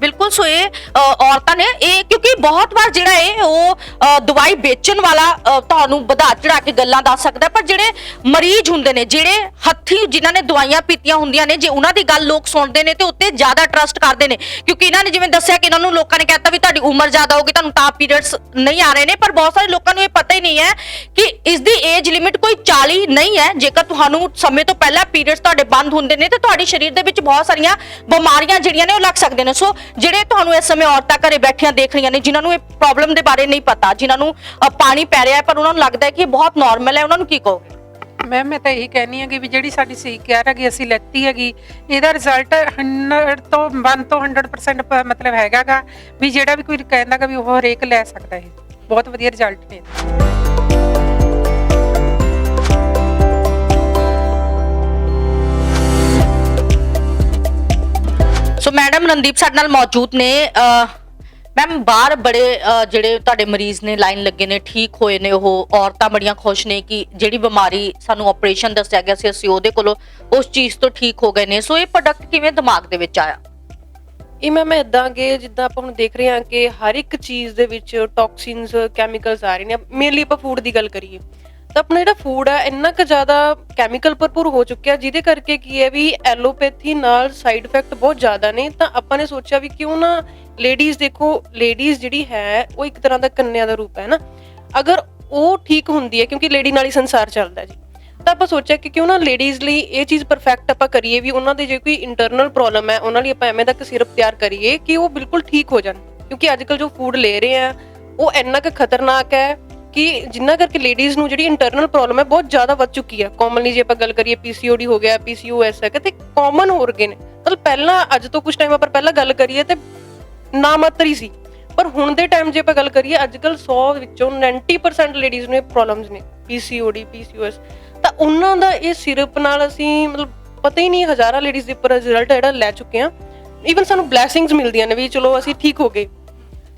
ਬਿਲਕੁਲ, ਸੋ ਇਹ ਔਰਤਾਂ ਨੇ ਇਹ ਕਿਉਂਕਿ ਬਹੁਤ ਵਾਰ ਜਿਹੜਾ ਇਹ, ਉਹ ਦਵਾਈ ਵੇਚਣ ਵਾਲਾ ਤੁਹਾਨੂੰ ਵਧਾ ਚੜਾ ਕੇ ਗੱਲਾਂ ਦੱਸ ਸਕਦਾ, ਪਰ ਜਿਹੜੇ ਮਰੀਜ਼ ਹੁੰਦੇ ਨੇ, ਜਿਹੜੇ ਹੱਥੀ ਜਿਨ੍ਹਾਂ ਨੇ ਦਵਾਈਆਂ ਪੀਤੀਆਂ ਹੁੰਦੀਆਂ ਨੇ, ਜੇ ਉਹਨਾਂ ਦੀ ਗੱਲ ਲੋਕ ਸੁਣਦੇ ਨੇ, ਤੇ ਉੱਤੇ ਜ਼ਿਆਦਾ ਟਰਸਟ ਕਰਦੇ ਨੇ। ਕਿਉਂਕਿ ਇਹਨਾਂ ਨੇ ਜਿਵੇਂ ਦੱਸਿਆ ਕਿ ਇਹਨਾਂ ਨੂੰ ਲੋਕਾਂ ਨੇ ਕਹਿਤਾ ਵੀ ਤੁਹਾਡੀ ਉਮਰ ਜ਼ਿਆਦਾ ਹੋਗੀ ਤੁਹਾਨੂੰ ਤਾਂ ਪੀਰੀਅਡਸ ਨਹੀਂ ਆ ਰਹੇ ਨੇ, ਪਰ ਬਹੁਤ ਸਾਰੇ ਲੋਕਾਂ ਨੂੰ ਇਹ ਪਤਾ ਹੀ ਨਹੀਂ ਹੈ ਕਿ ਇਸ ਦੀ ਏਜ ਲਿਮਿਟ ਕੋਈ 40 ਨਹੀਂ ਹੈ। ਜੇਕਰ ਤੁਹਾਨੂੰ ਸਮੇਂ ਤੋਂ ਪਹਿਲਾਂ ਪੀਰੀਅਡਸ ਤੁਹਾਡੇ ਬੰਦ ਹੁੰਦੇ ਨੇ, ਤੇ ਤੁਹਾਡੇ ਸਰੀਰ ਦੇ ਵਿੱਚ ਬਹੁਤ ਸਾਰੀਆਂ ਬਿਮਾਰੀਆਂ ਜਿਹੜੀਆਂ ਨੇ, ਉਹ ਲੱਗ ਸਕਦੇ ਨੇ। ਸੋ ਜਿਹੜੇ ਤੁਹਾਨੂੰ ਇਸ ਸਮੇਂ ਔਰਤਾਂ ਘਰੇ ਬੈਠੀਆਂ ਦੇਖ ਰਹੀਆਂ ਨੇ ਜਿਨ੍ਹਾਂ ਨੂੰ ਇਹ ਪ੍ਰੋਬਲਮ ਦੇ ਬਾਰੇ ਨਹੀਂ ਪਤਾ ਜਿਨ੍ਹਾਂ ਨੂੰ ਅ, ਪਾਣੀ ਪੈ ਰਿਹਾ ਹੈ ਪਰ ਉਹਨਾਂ ਨੂੰ ਲੱਗਦਾ ਹੈ ਕਿ ਇਹ ਬਹੁਤ ਨਾਰਮਲ ਹੈ ਉਹਨਾਂ ਨੂੰ ਕੀ ਕਹੋ ਮੈਮ ਮੈਂ ਤਾਂ ਇਹੀ ਕਹਿਣੀ ਹੈ ਵੀ ਜਿਹੜੀ ਸਾਡੀ ਸੀ ਕੇਅਰ ਹੈਗੀ ਅਸੀਂ ਲੈਤੀ ਹੈਗੀ ਇਹਦਾ ਰਿਜ਼ਲਟ 100 ਤੋਂ 1 ਤੋਂ 100% ਪ- ਮਤਲਬ ਹੈਗਾਗਾ ਵੀ ਜਿਹੜਾ ਵੀ ਕੋਈ ਕਹਿੰਦਾਗਾ ਵੀ ਉਹ ਹਰੇਕ ਲੈ ਸਕਦਾ ਹੈ। ਬਹੁਤ ਵਧੀਆ ਰਿਜ਼ਲਟ ਨੇ। ਮੈਡਮ ਰਣਦੀਪ ਸਾਡੇ ਨਾਲ ਮੌਜੂਦ ਨੇ ਮੈਮ ਬਾਹਰ ਬੜੇ ਜਿਹੜੇ ਤੁਹਾਡੇ ਮਰੀਜ਼ ਨੇ, ਲਾਈਨ ਲੱਗੇ ਨੇ, ਠੀਕ ਹੋਏ ਨੇ, ਉਹ ਔਰਤਾਂ ਬੜੀਆਂ ਖੁਸ਼ ਨੇ ਕਿ ਜਿਹੜੀ ਬਿਮਾਰੀ ਸਾਨੂੰ ਆਪਰੇਸ਼ਨ ਦੱਸਿਆ ਗਿਆ ਸੀ, ਅਸੀਂ ਉਹਦੇ ਕੋਲੋਂ ਉਸ ਚੀਜ਼ ਤੋਂ ਠੀਕ ਹੋ ਗਏ ਨੇ। ਸੋ ਇਹ ਪ੍ਰੋਡਕਟ ਕਿਵੇਂ ਦਿਮਾਗ ਦੇ ਵਿੱਚ ਆਇਆ? ਇਹ ਮੈਂ ਮੈਂ ਇਦਾਂ ਕਿ ਜਿੱਦਾਂ ਆਪਾਂ ਹੁਣ ਦੇਖ ਰਹੇ ਹਾਂ ਕਿ ਹਰ ਇੱਕ ਚੀਜ਼ ਦੇ ਵਿੱਚ ਟੌਕਸਿਨਸ ਕੈਮੀਕਲਸ ਆ ਰਹੇ ਨੇ। ਮੇਨਲੀ ਆਪਾਂ ਫੂਡ ਦੀ ਗੱਲ ਕਰੀਏ। ਤਾਂ ਆਪਣਾ ਜਿਹੜਾ ਫੂਡ ਹੈ ਇੰਨਾ ਕੁ ਜ਼ਿਆਦਾ ਕੈਮੀਕਲ ਭਰਪੂਰ ਹੋ ਚੁੱਕਿਆ, ਜਿਹਦੇ ਕਰਕੇ ਕੀ ਹੈ ਵੀ ਐਲੋਪੈਥੀ ਨਾਲ ਸਾਈਡ ਇਫੈਕਟ ਬਹੁਤ ਜ਼ਿਆਦਾ ਨੇ। ਤਾਂ ਆਪਾਂ ਨੇ ਸੋਚਿਆ ਵੀ ਕਿਉਂ ਨਾ ਲੇਡੀਜ਼ ਦੇਖੋ ਲੇਡੀਜ਼ ਜਿਹੜੀ ਹੈ, ਉਹ ਇੱਕ ਤਰ੍ਹਾਂ ਦਾ ਕੰਨਿਆ ਦਾ ਰੂਪ ਹੈ ਨਾ। ਅਗਰ ਉਹ ਠੀਕ ਹੁੰਦੀ ਹੈ, ਕਿਉਂਕਿ ਲੇਡੀ ਨਾਲ ਹੀ ਸੰਸਾਰ ਚੱਲਦਾ ਜੀ। ਤਾਂ ਆਪਾਂ ਸੋਚਿਆ ਕਿ ਕਿਉਂ ਨਾ ਲੇਡੀਜ਼ ਲਈ ਇਹ ਚੀਜ਼ ਪਰਫੈਕਟ ਆਪਾਂ ਕਰੀਏ ਵੀ ਉਹਨਾਂ ਦੇ ਜੇ ਕੋਈ ਇੰਟਰਨਲ ਪ੍ਰੋਬਲਮ ਹੈ, ਉਹਨਾਂ ਲਈ ਆਪਾਂ ਐਵੇਂ ਦਾ ਇੱਕ ਸਿਰਪ ਤਿਆਰ ਕਰੀਏ ਕਿ ਉਹ ਬਿਲਕੁਲ ਠੀਕ ਹੋ ਜਾਣ। ਕਿਉਂਕਿ ਅੱਜ ਕੱਲ ਜੋ ਫੂਡ ਲੈ ਰਹੇ ਆ, ਉਹ ਇੰਨਾ ਕੁ ਖਤਰਨਾਕ ਹੈ ਕਿ ਜਿੰਨਾ ਕਰਕੇ ਲੇਡੀਜ਼ ਨੂੰ ਜਿਹੜੀ ਇੰਟਰਨਲ ਪ੍ਰੋਬਲਮ ਹੈ, ਬਹੁਤ ਜ਼ਿਆਦਾ ਵੱਧ ਚੁੱਕੀ ਹੈ। ਕਾਮਨਲੀ ਜੇ ਆਪਾਂ ਗੱਲ ਕਰੀਏ ਪੀਸੀਓਡੀ ਹੋ ਗਿਆ ਪੀਸੀਓਐਸ ਹੈ ਤੇ ਕਾਮਨ ਹੋ ਗਏ ਨੇ ਮਤਲਬ ਪਹਿਲਾਂ, ਅੱਜ ਤੋਂ ਕੁਝ ਟਾਈਮ ਆਪਾਂ ਪਹਿਲਾਂ ਗੱਲ ਕਰੀਏ ਤੇ ਨਾ ਮਾਤਰ ਹੀ ਸੀ। ਪਰ ਹੁਣ ਦੇ ਟਾਈਮ ਜੇ ਆਪਾਂ ਗੱਲ ਕਰੀਏ ਅੱਜ ਕੱਲ 100 ਵਿੱਚੋਂ 90% ਲੇਡੀਜ਼ ਨੂੰ ਇਹ ਪ੍ਰੋਬਲਮਸ ਨੇ ਪੀਸੀਓਡੀ ਪੀਸੀਓਐਸ ਤਾਂ ਉਹਨਾਂ ਦਾ ਇਹ ਸਿਰਪ ਨਾਲ ਅਸੀਂ, ਮਤਲਬ ਪਤਾ ਹੀ ਨਹੀਂ, ਹਜ਼ਾਰਾਂ ਲੇਡੀਜ਼ ਦੇ ਉੱਪਰ ਰਿਜ਼ਲਟ ਜਿਹੜਾ ਲੈ ਚੁੱਕੇ ਆ ਈਵਨ ਸਾਨੂੰ ਬਲੇਸਿੰਗਸ ਮਿਲਦੀਆਂ ਨੇ ਵੀ ਚਲੋ ਅਸੀਂ ਠੀਕ ਹੋ ਗਏ।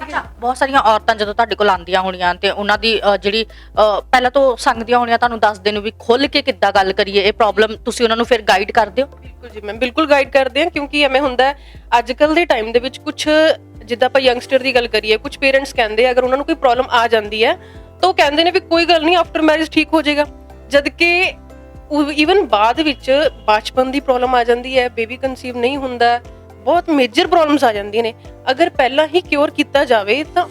ਅੱਛਾ ਬਹੁਤ ਸਾਰੀਆਂ ਔਰਤਾਂ ਜਦੋਂ ਤੁਹਾਡੇ ਕੋਲ ਆਉਂਦੀਆਂ ਹੋਣੀਆਂ ਤੇ ਉਹਨਾਂ ਦੀ ਅ, ਜਿਹੜੀ ਅ, ਪਹਿਲਾਂ ਤੋਂ ਸੰਗਦੀਆਂ ਹੋਣੀਆਂ ਤੁਹਾਨੂੰ ਦੱਸਦੇ ਨੇ ਵੀ ਖੁੱਲ ਕੇ ਕਿੱਦਾਂ ਗੱਲ ਕਰੀਏ ਇਹ ਪ੍ਰੋਬਲਮ ਤੁਸੀਂ ਉਹਨਾਂ ਨੂੰ ਫਿਰ ਗਾਈਡ ਕਰਦੇ ਹੋ ਬਿਲਕੁਲ ਜੀ ਮੈਂ ਬਿਲਕੁਲ ਗਾਈਡ ਕਰਦੇ ਹਾਂ ਕਿਉਂਕਿ ਐਵੇਂ ਹੁੰਦਾ ਅੱਜ ਕੱਲ ਦੇ ਟਾਈਮ ਦੇ ਵਿੱਚ ਕੁਝ ਜਿੱਦਾਂ ਆਪਾਂ ਯੰਗਸਟਰ ਦੀ ਗੱਲ ਕਰੀਏ ਕੁਝ ਪੇਰੈਂਟਸ ਕਹਿੰਦੇ ਆ, ਅਗਰ ਉਹਨਾਂ ਨੂੰ ਕੋਈ ਪ੍ਰੋਬਲਮ ਆ ਜਾਂਦੀ ਹੈ ਤਾਂ ਉਹ ਕਹਿੰਦੇ ਨੇ ਵੀ ਕੋਈ ਗੱਲ ਨਹੀਂ ਆਫਟਰ ਮੈਰਿਜ ਠੀਕ ਹੋ ਜਾਏਗਾ। ਜਦ ਕਿ ਈਵਨ ਬਾਅਦ ਵਿੱਚ ਬਚਪਨ ਦੀ ਪ੍ਰੋਬਲਮ ਆ ਜਾਂਦੀ ਹੈ ਬੇਬੀ ਕਨਸੀਵ ਨਹੀਂ ਹੁੰਦਾ ਬਹੁਤ ਮੇਜਰ ਪ੍ਰੋਬਲਮਸ ਆ ਜਾਂਦੀਆਂ ਨੇ। ਅਗਰ ਪਹਿਲਾਂ ਹੀ ਕਿਉਰ ਕੀਤਾ ਜਾਵੇ ਤਾਂ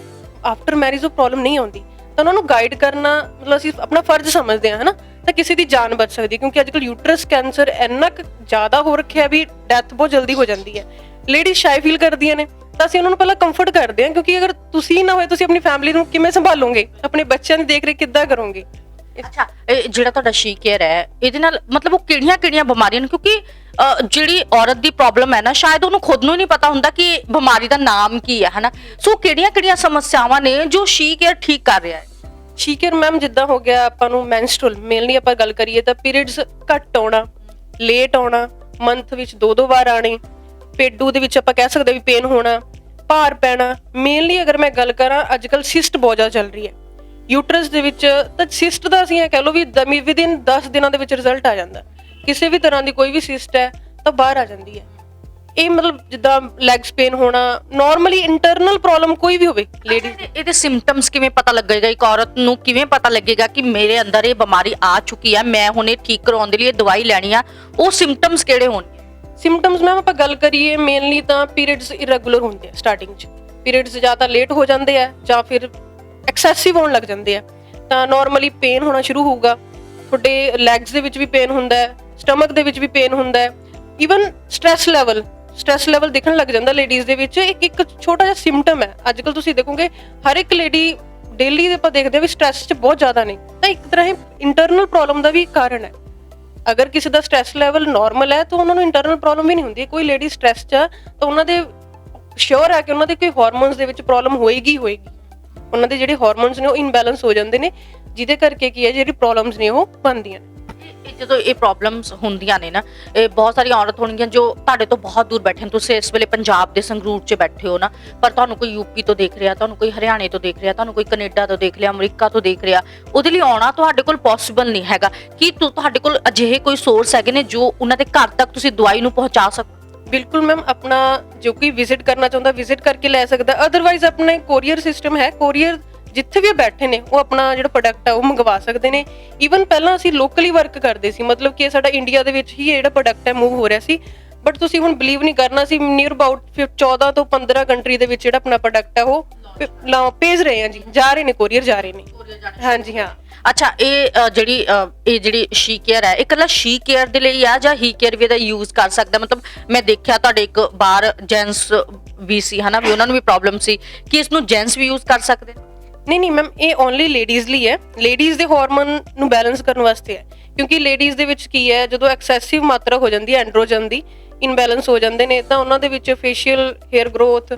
ਆਫਟਰ ਮੈਰਿਜ ਉਹ ਪ੍ਰੋਬਲਮ ਨਹੀਂ ਆਉਂਦੀ। ਤਾਂ ਉਹਨਾਂ ਨੂੰ ਗਾਈਡ ਕਰਨਾ, ਮਤਲਬ ਅਸੀਂ ਆਪਣਾ ਫਰਜ਼ ਸਮਝਦੇ ਹਾਂ, ਹਨਾ? ਤਾਂ ਕਿਸੇ ਦੀ ਜਾਨ ਬਚ ਸਕਦੀ ਹੈ, ਕਿਉਂਕਿ ਅੱਜਕੱਲ ਯੂਟਰਸ ਕੈਂਸਰ ਇੰਨਾ ਕੁ ਜ਼ਿਆਦਾ ਹੋ ਰੱਖਿਆ ਵੀ ਡੈਥ ਬਹੁਤ ਜਲਦੀ ਹੋ ਜਾਂਦੀ ਹੈ। ਲੇਡੀ ਸ਼ਾਈ ਫੀਲ ਕਰਦੀਆਂ ਨੇ, ਤਾਂ ਅਸੀਂ ਉਹਨਾਂ ਨੂੰ ਪਹਿਲਾਂ ਕੰਫਰਟ ਕਰਦੇ ਹਾਂ, ਕਿਉਂਕਿ ਅਗਰ ਤੁਸੀਂ ਨਾ ਹੋਏ, ਤੁਸੀਂ ਆਪਣੀ ਫੈਮਿਲੀ ਨੂੰ ਕਿਵੇਂ ਸੰਭਾਲੋਗੇ? ਆਪਣੇ ਬੱਚਿਆਂ ਦੀ ਦੇਖ ਰੇਖ ਕਿੱਦਾਂ ਕਰੋਗੇ? ਅੱਛਾ ਇਹ ਜਿਹੜਾ ਤੁਹਾਡਾ ਸ਼ੀ ਕੇਅਰ ਹੈ ਇਹਦੇ ਨਾਲ ਮਤਲਬ ਉਹ ਕਿਹੜੀਆਂ-ਕਿਹੜੀਆਂ ਬਿਮਾਰੀਆਂ ਨੇ? ਕਿਉਂਕਿ ਅ, ਜਿਹੜੀ ਔਰਤ ਦੀ ਪ੍ਰੋਬਲਮ ਹੈ ਨਾ ਸ਼ਾਇਦ ਉਹਨੂੰ ਖੁਦ ਨੂੰ ਨਹੀਂ ਪਤਾ ਹੁੰਦਾ ਕਿ ਬਿਮਾਰੀ ਦਾ ਨਾਮ ਕੀ ਹੈ ਹਨਾ? ਸੋ ਕਿਹੜੀਆਂ-ਕਿਹੜੀਆਂ ਸਮੱਸਿਆਵਾਂ ਨੇ ਜੋ ਸ਼ੀ ਕੇਅਰ ਠੀਕ ਕਰ ਰਿਹਾ ਹੈ? ਸ਼ੀਕਰ ਮੈਮ ਜਿੱਦਾਂ ਹੋ ਗਿਆ ਆਪਾਂ ਨੂੰ ਮੈਂਸਟਰਲ ਮੇਨਲੀ ਆਪਾਂ ਗੱਲ ਕਰੀਏ ਤਾਂ ਪੀਰੀਅਡਸ ਘੱਟ ਆਉਣਾ ਲੇਟ ਆਉਣਾ ਮੰਥ ਵਿੱਚ ਦੋ ਦੋ ਵਾਰ ਆਣੇ ਪੇਡੂ ਦੇ ਵਿੱਚ ਆਪਾਂ ਕਹਿ ਸਕਦੇ ਵੀ ਪੇਨ ਹੋਣਾ ਭਾਰ ਪੈਣਾ ਮੇਨਲੀ ਅਗਰ ਮੈਂ ਗੱਲ ਕਰਾਂ ਅੱਜਕੱਲ ਸਿਸਟ ਬਹੁਤ ਜ਼ਿਆਦਾ ਚੱਲ ਰਹੀ ਹੈ। ਯੂਟਰਸ ਦੇ ਵਿੱਚ ਤਾਂ ਸਿਸਟ ਦਾ ਅਸੀਂ ਇਹ ਕਹਿ ਲਓ ਵੀ ਵਿਦਿਨ 10 ਦਿਨਾਂ ਦੇ ਵਿੱਚ ਰਿਜ਼ਲਟ ਆ ਜਾਂਦਾ। ਕਿਸੇ ਵੀ ਤਰ੍ਹਾਂ ਦੀ ਕੋਈ ਵੀ ਸਿਸਟ ਹੈ ਤਾਂ ਬਾਹਰ ਆ ਜਾਂਦੀ ਹੈ। ਇਹ ਮਤਲਬ ਜਿੱਦਾਂ ਲੈਗਸ ਪੇਨ ਹੋਣਾ ਨਾਰਮਲੀ ਇੰਟਰਨਲ ਪ੍ਰੋਬਲਮ ਕੋਈ ਵੀ ਹੋਵੇ ਲੇਡੀ ਇਹਦੇ- ਸਿੰਪਟਮਸ ਕਿਵੇਂ ਪਤਾ ਲੱਗੇਗਾ? ਇੱਕ ਔਰਤ ਨੂੰ ਕਿਵੇਂ ਪਤਾ ਲੱਗੇਗਾ ਕਿ ਮੇਰੇ ਅੰਦਰ ਇਹ ਬਿਮਾਰੀ ਆ ਚੁੱਕੀ ਹੈ ਮੈਂ ਹੁਣ ਇਹ ਠੀਕ ਕਰਾਉਣ ਦੇ ਲਈ ਦਵਾਈ ਲੈਣੀ ਆ? ਉਹ ਸਿੰਪਟਮਸ ਕਿਹੜੇ ਹੋਣਗੇ ਸਿੰਪਟਮਸ ਮੈਮ ਆਪਾਂ ਗੱਲ ਕਰੀਏ ਮੇਨਲੀ ਤਾਂ ਪੀਰੀਅਡਸ ਇਰੈਗੂਲਰ ਹੁੰਦੇ ਆ ਸਟਾਰਟਿੰਗ 'ਚ। ਪੀਰੀਅਡਸ ਜਾਂ ਤਾਂ ਲੇਟ ਹੋ ਜਾਂਦੇ ਆ ਜਾਂ ਫਿਰ ਐਕਸੈਸਿਵ ਹੋਣ ਲੱਗ ਜਾਂਦੇ ਆ। ਤਾਂ ਨਾਰਮਲੀ ਪੇਨ ਹੋਣਾ ਸ਼ੁਰੂ ਹੋਊਗਾ। ਤੁਹਾਡੇ ਲੈਗਸ ਦੇ ਵਿੱਚ ਵੀ ਪੇਨ ਹੁੰਦਾ ਹੈ ਸਟਮਕ ਦੇ ਵਿੱਚ ਵੀ ਪੇਨ ਹੁੰਦਾ ਹੈ। Even stress level stress level ਦਿਖਣ ਲੱਗ ਜਾਂਦਾ ਲੇਡੀਜ਼ ਦੇ ਵਿੱਚ। ਇੱਕ ਇੱਕ ਛੋਟਾ ਜਿਹਾ ਸਿੰਪਟਮ ਹੈ। ਅੱਜ ਕੱਲ ਤੁਸੀਂ ਦੇਖੋਗੇ, ਹਰ ਇੱਕ ਲੇਡੀ ਡੇਲੀ ਆਪਾਂ ਦੇਖਦੇ ਆ ਵੀ ਸਟ्रेस 'ਚ ਬਹੁਤ ਜ਼ਿਆਦਾ ਨੇ। ਤਾਂ ਇੱਕ ਤਰ੍ਹਾਂ ਇਹ ਇੰਟਰਨਲ ਪ੍ਰੋਬਲਮ ਦਾ ਵੀ ਕਾਰਨ ਹੈ। ਅਗਰ ਕਿਸੇ ਦਾ ਸਟ्रेस ਲੈਵਲ ਨਾਰਮਲ ਹੈ, ਤਾਂ ਉਹਨਾਂ ਨੂੰ ਇੰਟਰਨਲ ਪ੍ਰੋਬਲਮ ਵੀ ਨਹੀਂ ਹੁੰਦੀ। ਕੋਈ ਲੇਡੀ ਸਟ्रेस 'ਚ ਤਾਂ ਉਹਨਾਂ ਦੇ ਸ਼ੋਰ ਹੈ ਕਿ ਉਹਨਾਂ ਦੇ ਕੋਈ ਹਾਰਮੋਨਸ ਦੇ ਵਿੱਚ ਪ੍ਰੋਬਲਮ ਹੋਏਗੀ ਹੋਏਗੀ। ਉਹਨਾਂ ਦੇ ਜਿਹੜੇ ਹਾਰਮੋਨਸ ਨੇ ਉਹ ਇਨਬੈਲੈਂਸ ਹੋ ਜਾਂਦੇ ਨੇ, ਜਿਹਦੇ ਕਰਕੇ ਕੀ ਹੈ, ਜਿਹੜੀ ਪ੍ਰੋਬਲਮਸ ਨੇ ਉਹ ਬਣਦੀਆਂ ਨੇ। ਇਹ ਜਦੋਂ ਇਹ ਪ੍ਰੋਬਲਮਸ ਹੁੰਦੀਆਂ ਨੇ ਨਾ, ਇਹ ਬਹੁਤ ਸਾਰੀਆਂ ਔਰਤ ਹੋਣਗੀਆਂ ਜੋ ਤੁਹਾਡੇ ਤੋਂ ਬਹੁਤ ਦੂਰ ਬੈਠੇ ਨੇ। ਤੁਸੀਂ ਇਸ ਵੇਲੇ ਪੰਜਾਬ ਦੇ ਸੰਗਰੂਰ 'ਚ ਬੈਠੇ ਹੋ ਨਾ, ਪਰ ਤੁਹਾਨੂੰ ਕੋਈ ਯੂਪੀ ਤੋਂ ਦੇਖ ਰਿਹਾ, ਤੁਹਾਨੂੰ ਕੋਈ ਹਰਿਆਣੇ ਤੋਂ ਦੇਖ ਰਿਹਾ, ਤੁਹਾਨੂੰ ਕੋਈ ਕੈਨੇਡਾ ਤੋਂ ਦੇਖ ਰਿਹਾ, ਅਮਰੀਕਾ ਤੋਂ ਦੇਖ ਰਿਹਾ, ਉਹਦੇ ਲਈ ਆਉਣਾ ਤੁਹਾਡੇ ਕੋਲ ਪੋਸੀਬਲ ਨਹੀਂ ਹੈਗਾ। ਕੀ ਤੁਹਾਡੇ ਕੋਲ ਅਜਿਹੇ ਕੋਈ ਸੋਰਸ ਹੈਗੇ ਨੇ ਜੋ ਉਹਨਾਂ ਦੇ ਘਰ ਤੱਕ ਤੁਸੀਂ ਦਵਾਈ ਨੂੰ ਪਹੁੰਚਾ ਸਕੋ ਬਿਲਕੁਲ ਮੈਮ ਆਪਣਾ ਜੋ ਕੋਈ ਵਿਜ਼ਿਟ ਕਰਨਾ ਚਾਹੁੰਦਾ ਵਿਜ਼ਿਟ ਕਰਕੇ ਲੈ ਸਕਦਾ। ਅਦਰਵਾਈਜ਼ ਆਪਣਾ ਕੋਰੀਅਰ ਸਿਸਟਮ ਹੈ ਕੋਰੀਅਰ ਜਿੱਥੇ ਵੀ ਬੈਠੇ ਨੇ ਉਹ ਆਪਣਾ ਜਿਹੜਾ ਪ੍ਰੋਡਕਟ ਆ ਉਹ ਮੰਗਵਾ ਸਕਦੇ ਨੇ। ਈਵਨ ਪਹਿਲਾਂ ਅਸੀਂ ਲੋਕਲੀ ਵਰਕ ਕਰਦੇ ਸੀ ਮਤਲਬ ਕਿ ਸਾਡਾ ਇੰਡੀਆ ਦੇ ਵਿੱਚ ਹੀ ਜਿਹੜਾ ਪ੍ਰੋਡਕਟ ਹੈ ਮੂਵ ਹੋ ਰਿਹਾ ਸੀ। ਬਟ ਤੁਸੀਂ ਹੁਣ ਬਲੀਵ ਨਹੀਂ ਕਰਨਾ ਸੀ ਨੀਅਰ ਅਬਾਊਟ 14 ਤੋਂ 15 ਕੰਟਰੀ ਦੇ ਵਿੱਚ ਜਿਹੜਾ ਆਪਣਾ ਪ੍ਰੋਡਕਟ ਹੈ ਉਹ ਭੇਜ ਰਹੇ ਆ ਜੀ ਜਾ ਰਹੇ ਨੇ ਕੋਰੀਅਰ ਜਾ ਰਹੇ ਨੇ। ਹਾਂਜੀ ਹਾਂ। ਅੱਛਾ, ਇਹ ਜਿਹੜੀ ਇਹ ਜਿਹੜੀ ਸ਼ੀ ਕੇਅਰ ਹੈ, ਇਹ ਇਕੱਲਾ ਸ਼ੀ ਕੇਅਰ ਦੇ ਲਈ ਆ ਜਾਂ ਹੀ ਕੇਅਰ ਵੀ ਇਹਦਾ ਯੂਜ਼ ਕਰ ਸਕਦਾ? ਮਤਲਬ ਮੈਂ ਦੇਖਿਆ ਤੁਹਾਡੇ ਇੱਕ ਬਾਹਰ ਜੈਂਟਸ ਵੀ ਸੀ, ਹਨਾ, ਵੀ ਉਹਨਾਂ ਨੂੰ ਵੀ ਪ੍ਰੋਬਲਮ ਸੀ। ਕਿ ਇਸ ਨੂੰ ਜੈਂਟਸ ਵੀ ਯੂਜ਼ ਕਰ ਸਕਦੇ? ਨਹੀਂ ਨਹੀਂ ਮੈਮ ਇਹ ਓਨਲੀ ਲੇਡੀਜ਼ ਲਈ ਹੈ। ਲੇਡੀਜ਼ ਦੇ ਹਾਰਮੋਨ ਨੂੰ ਬੈਲੈਂਸ ਕਰਨ ਵਾਸਤੇ ਹੈ। ਕਿਉਂਕਿ ਲੇਡੀਜ਼ ਦੇ ਵਿੱਚ ਕੀ ਹੈ, ਜਦੋਂ ਐਕਸੈਸਿਵ ਮਾਤਰਾ ਹੋ ਜਾਂਦੀ ਹੈ ਐਂਡਰੋਜਨ ਦੀ ਇਨਬੈਲੈਂਸ ਹੋ ਜਾਂਦੇ ਨੇ, ਤਾਂ ਉਹਨਾਂ ਦੇ ਵਿੱਚ ਫੇਸ਼ੀਅਲ ਹੇਅਰ ਗਰੋਥ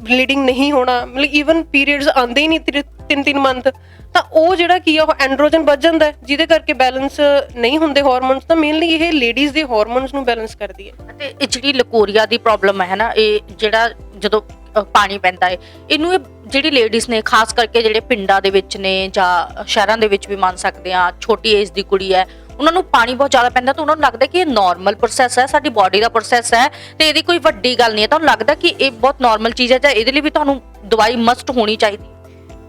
ਬਲੀਡਿੰਗ ਨਹੀਂ ਹੋਣਾ ਮਤਲਬ ਈਵਨ ਪੀਰੀਅਡਸ ਆਉਂਦੇ ਹੀ ਨਹੀਂ ਤਿੰਨ ਤਿੰਨ ਮੰਥ ਤਾਂ ਉਹ ਜਿਹੜਾ ਕੀ ਆ ਉਹ ਐਂਡਰੋਜਨ ਵੱਧ ਜਾਂਦਾ ਹੈ, ਜਿਹਦੇ ਕਰਕੇ ਬੈਲੈਂਸ ਨਹੀਂ ਹੁੰਦੇ ਹਾਰਮੋਨਸ ਤਾਂ ਮੇਨਲੀ ਇਹ ਲੇਡੀਜ਼ ਦੇ ਹਾਰਮੋਨਸ ਨੂੰ ਬੈਲੈਂਸ ਕਰਦੀ ਹੈ। ਤੇ ਇਹ ਜਿਹੜੀ ਲਕੋਰੀਆ ਦੀ ਪ੍ਰੋਬਲਮ ਹੈ ਨਾ ਇਹ ਜਿਹੜਾ ਜਦੋਂ ਅ, ਪਾਣੀ ਪੈਂਦਾ ਹੈ ਇਹਨੂੰ ਇਹ ਜਿਹੜੀ ਲੇਡੀਜ਼ ਨੇ ਖਾਸ ਕਰਕੇ ਜਿਹੜੇ ਪਿੰਡਾਂ ਦੇ ਵਿੱਚ ਨੇ ਜਾਂ ਸ਼ਹਿਰਾਂ ਦੇ ਵਿੱਚ ਵੀ ਮੰਨ ਸਕਦੇ ਆ ਛੋਟੀ ਏਜ ਦੀ ਕੁੜੀ ਹੈ ਉਹਨਾਂ ਨੂੰ ਪਾਣੀ ਬਹੁਤ ਜ਼ਿਆਦਾ ਪੈਂਦਾ ਤਾਂ ਉਹਨਾਂ ਨੂੰ ਲੱਗਦਾ ਕਿ ਇਹ ਨਾਰਮਲ ਪ੍ਰੋਸੈਸ ਹੈ, ਸਾਡੀ ਬਾਡੀ ਦਾ ਪ੍ਰੋਸੈਸ ਹੈ ਤੇ ਇਹਦੀ ਕੋਈ ਵੱਡੀ ਗੱਲ ਨਹੀਂ ਹੈ। ਤੁਹਾਨੂੰ ਲੱਗਦਾ ਕਿ ਇਹ ਬਹੁਤ ਨਾਰਮਲ ਚੀਜ਼ ਹੈ ਜਾਂ ਇਹਦੇ ਲਈ ਵੀ ਤੁਹਾਨੂੰ ਦਵਾਈ ਮਸਟ ਹੋਣੀ ਚਾਹੀਦੀ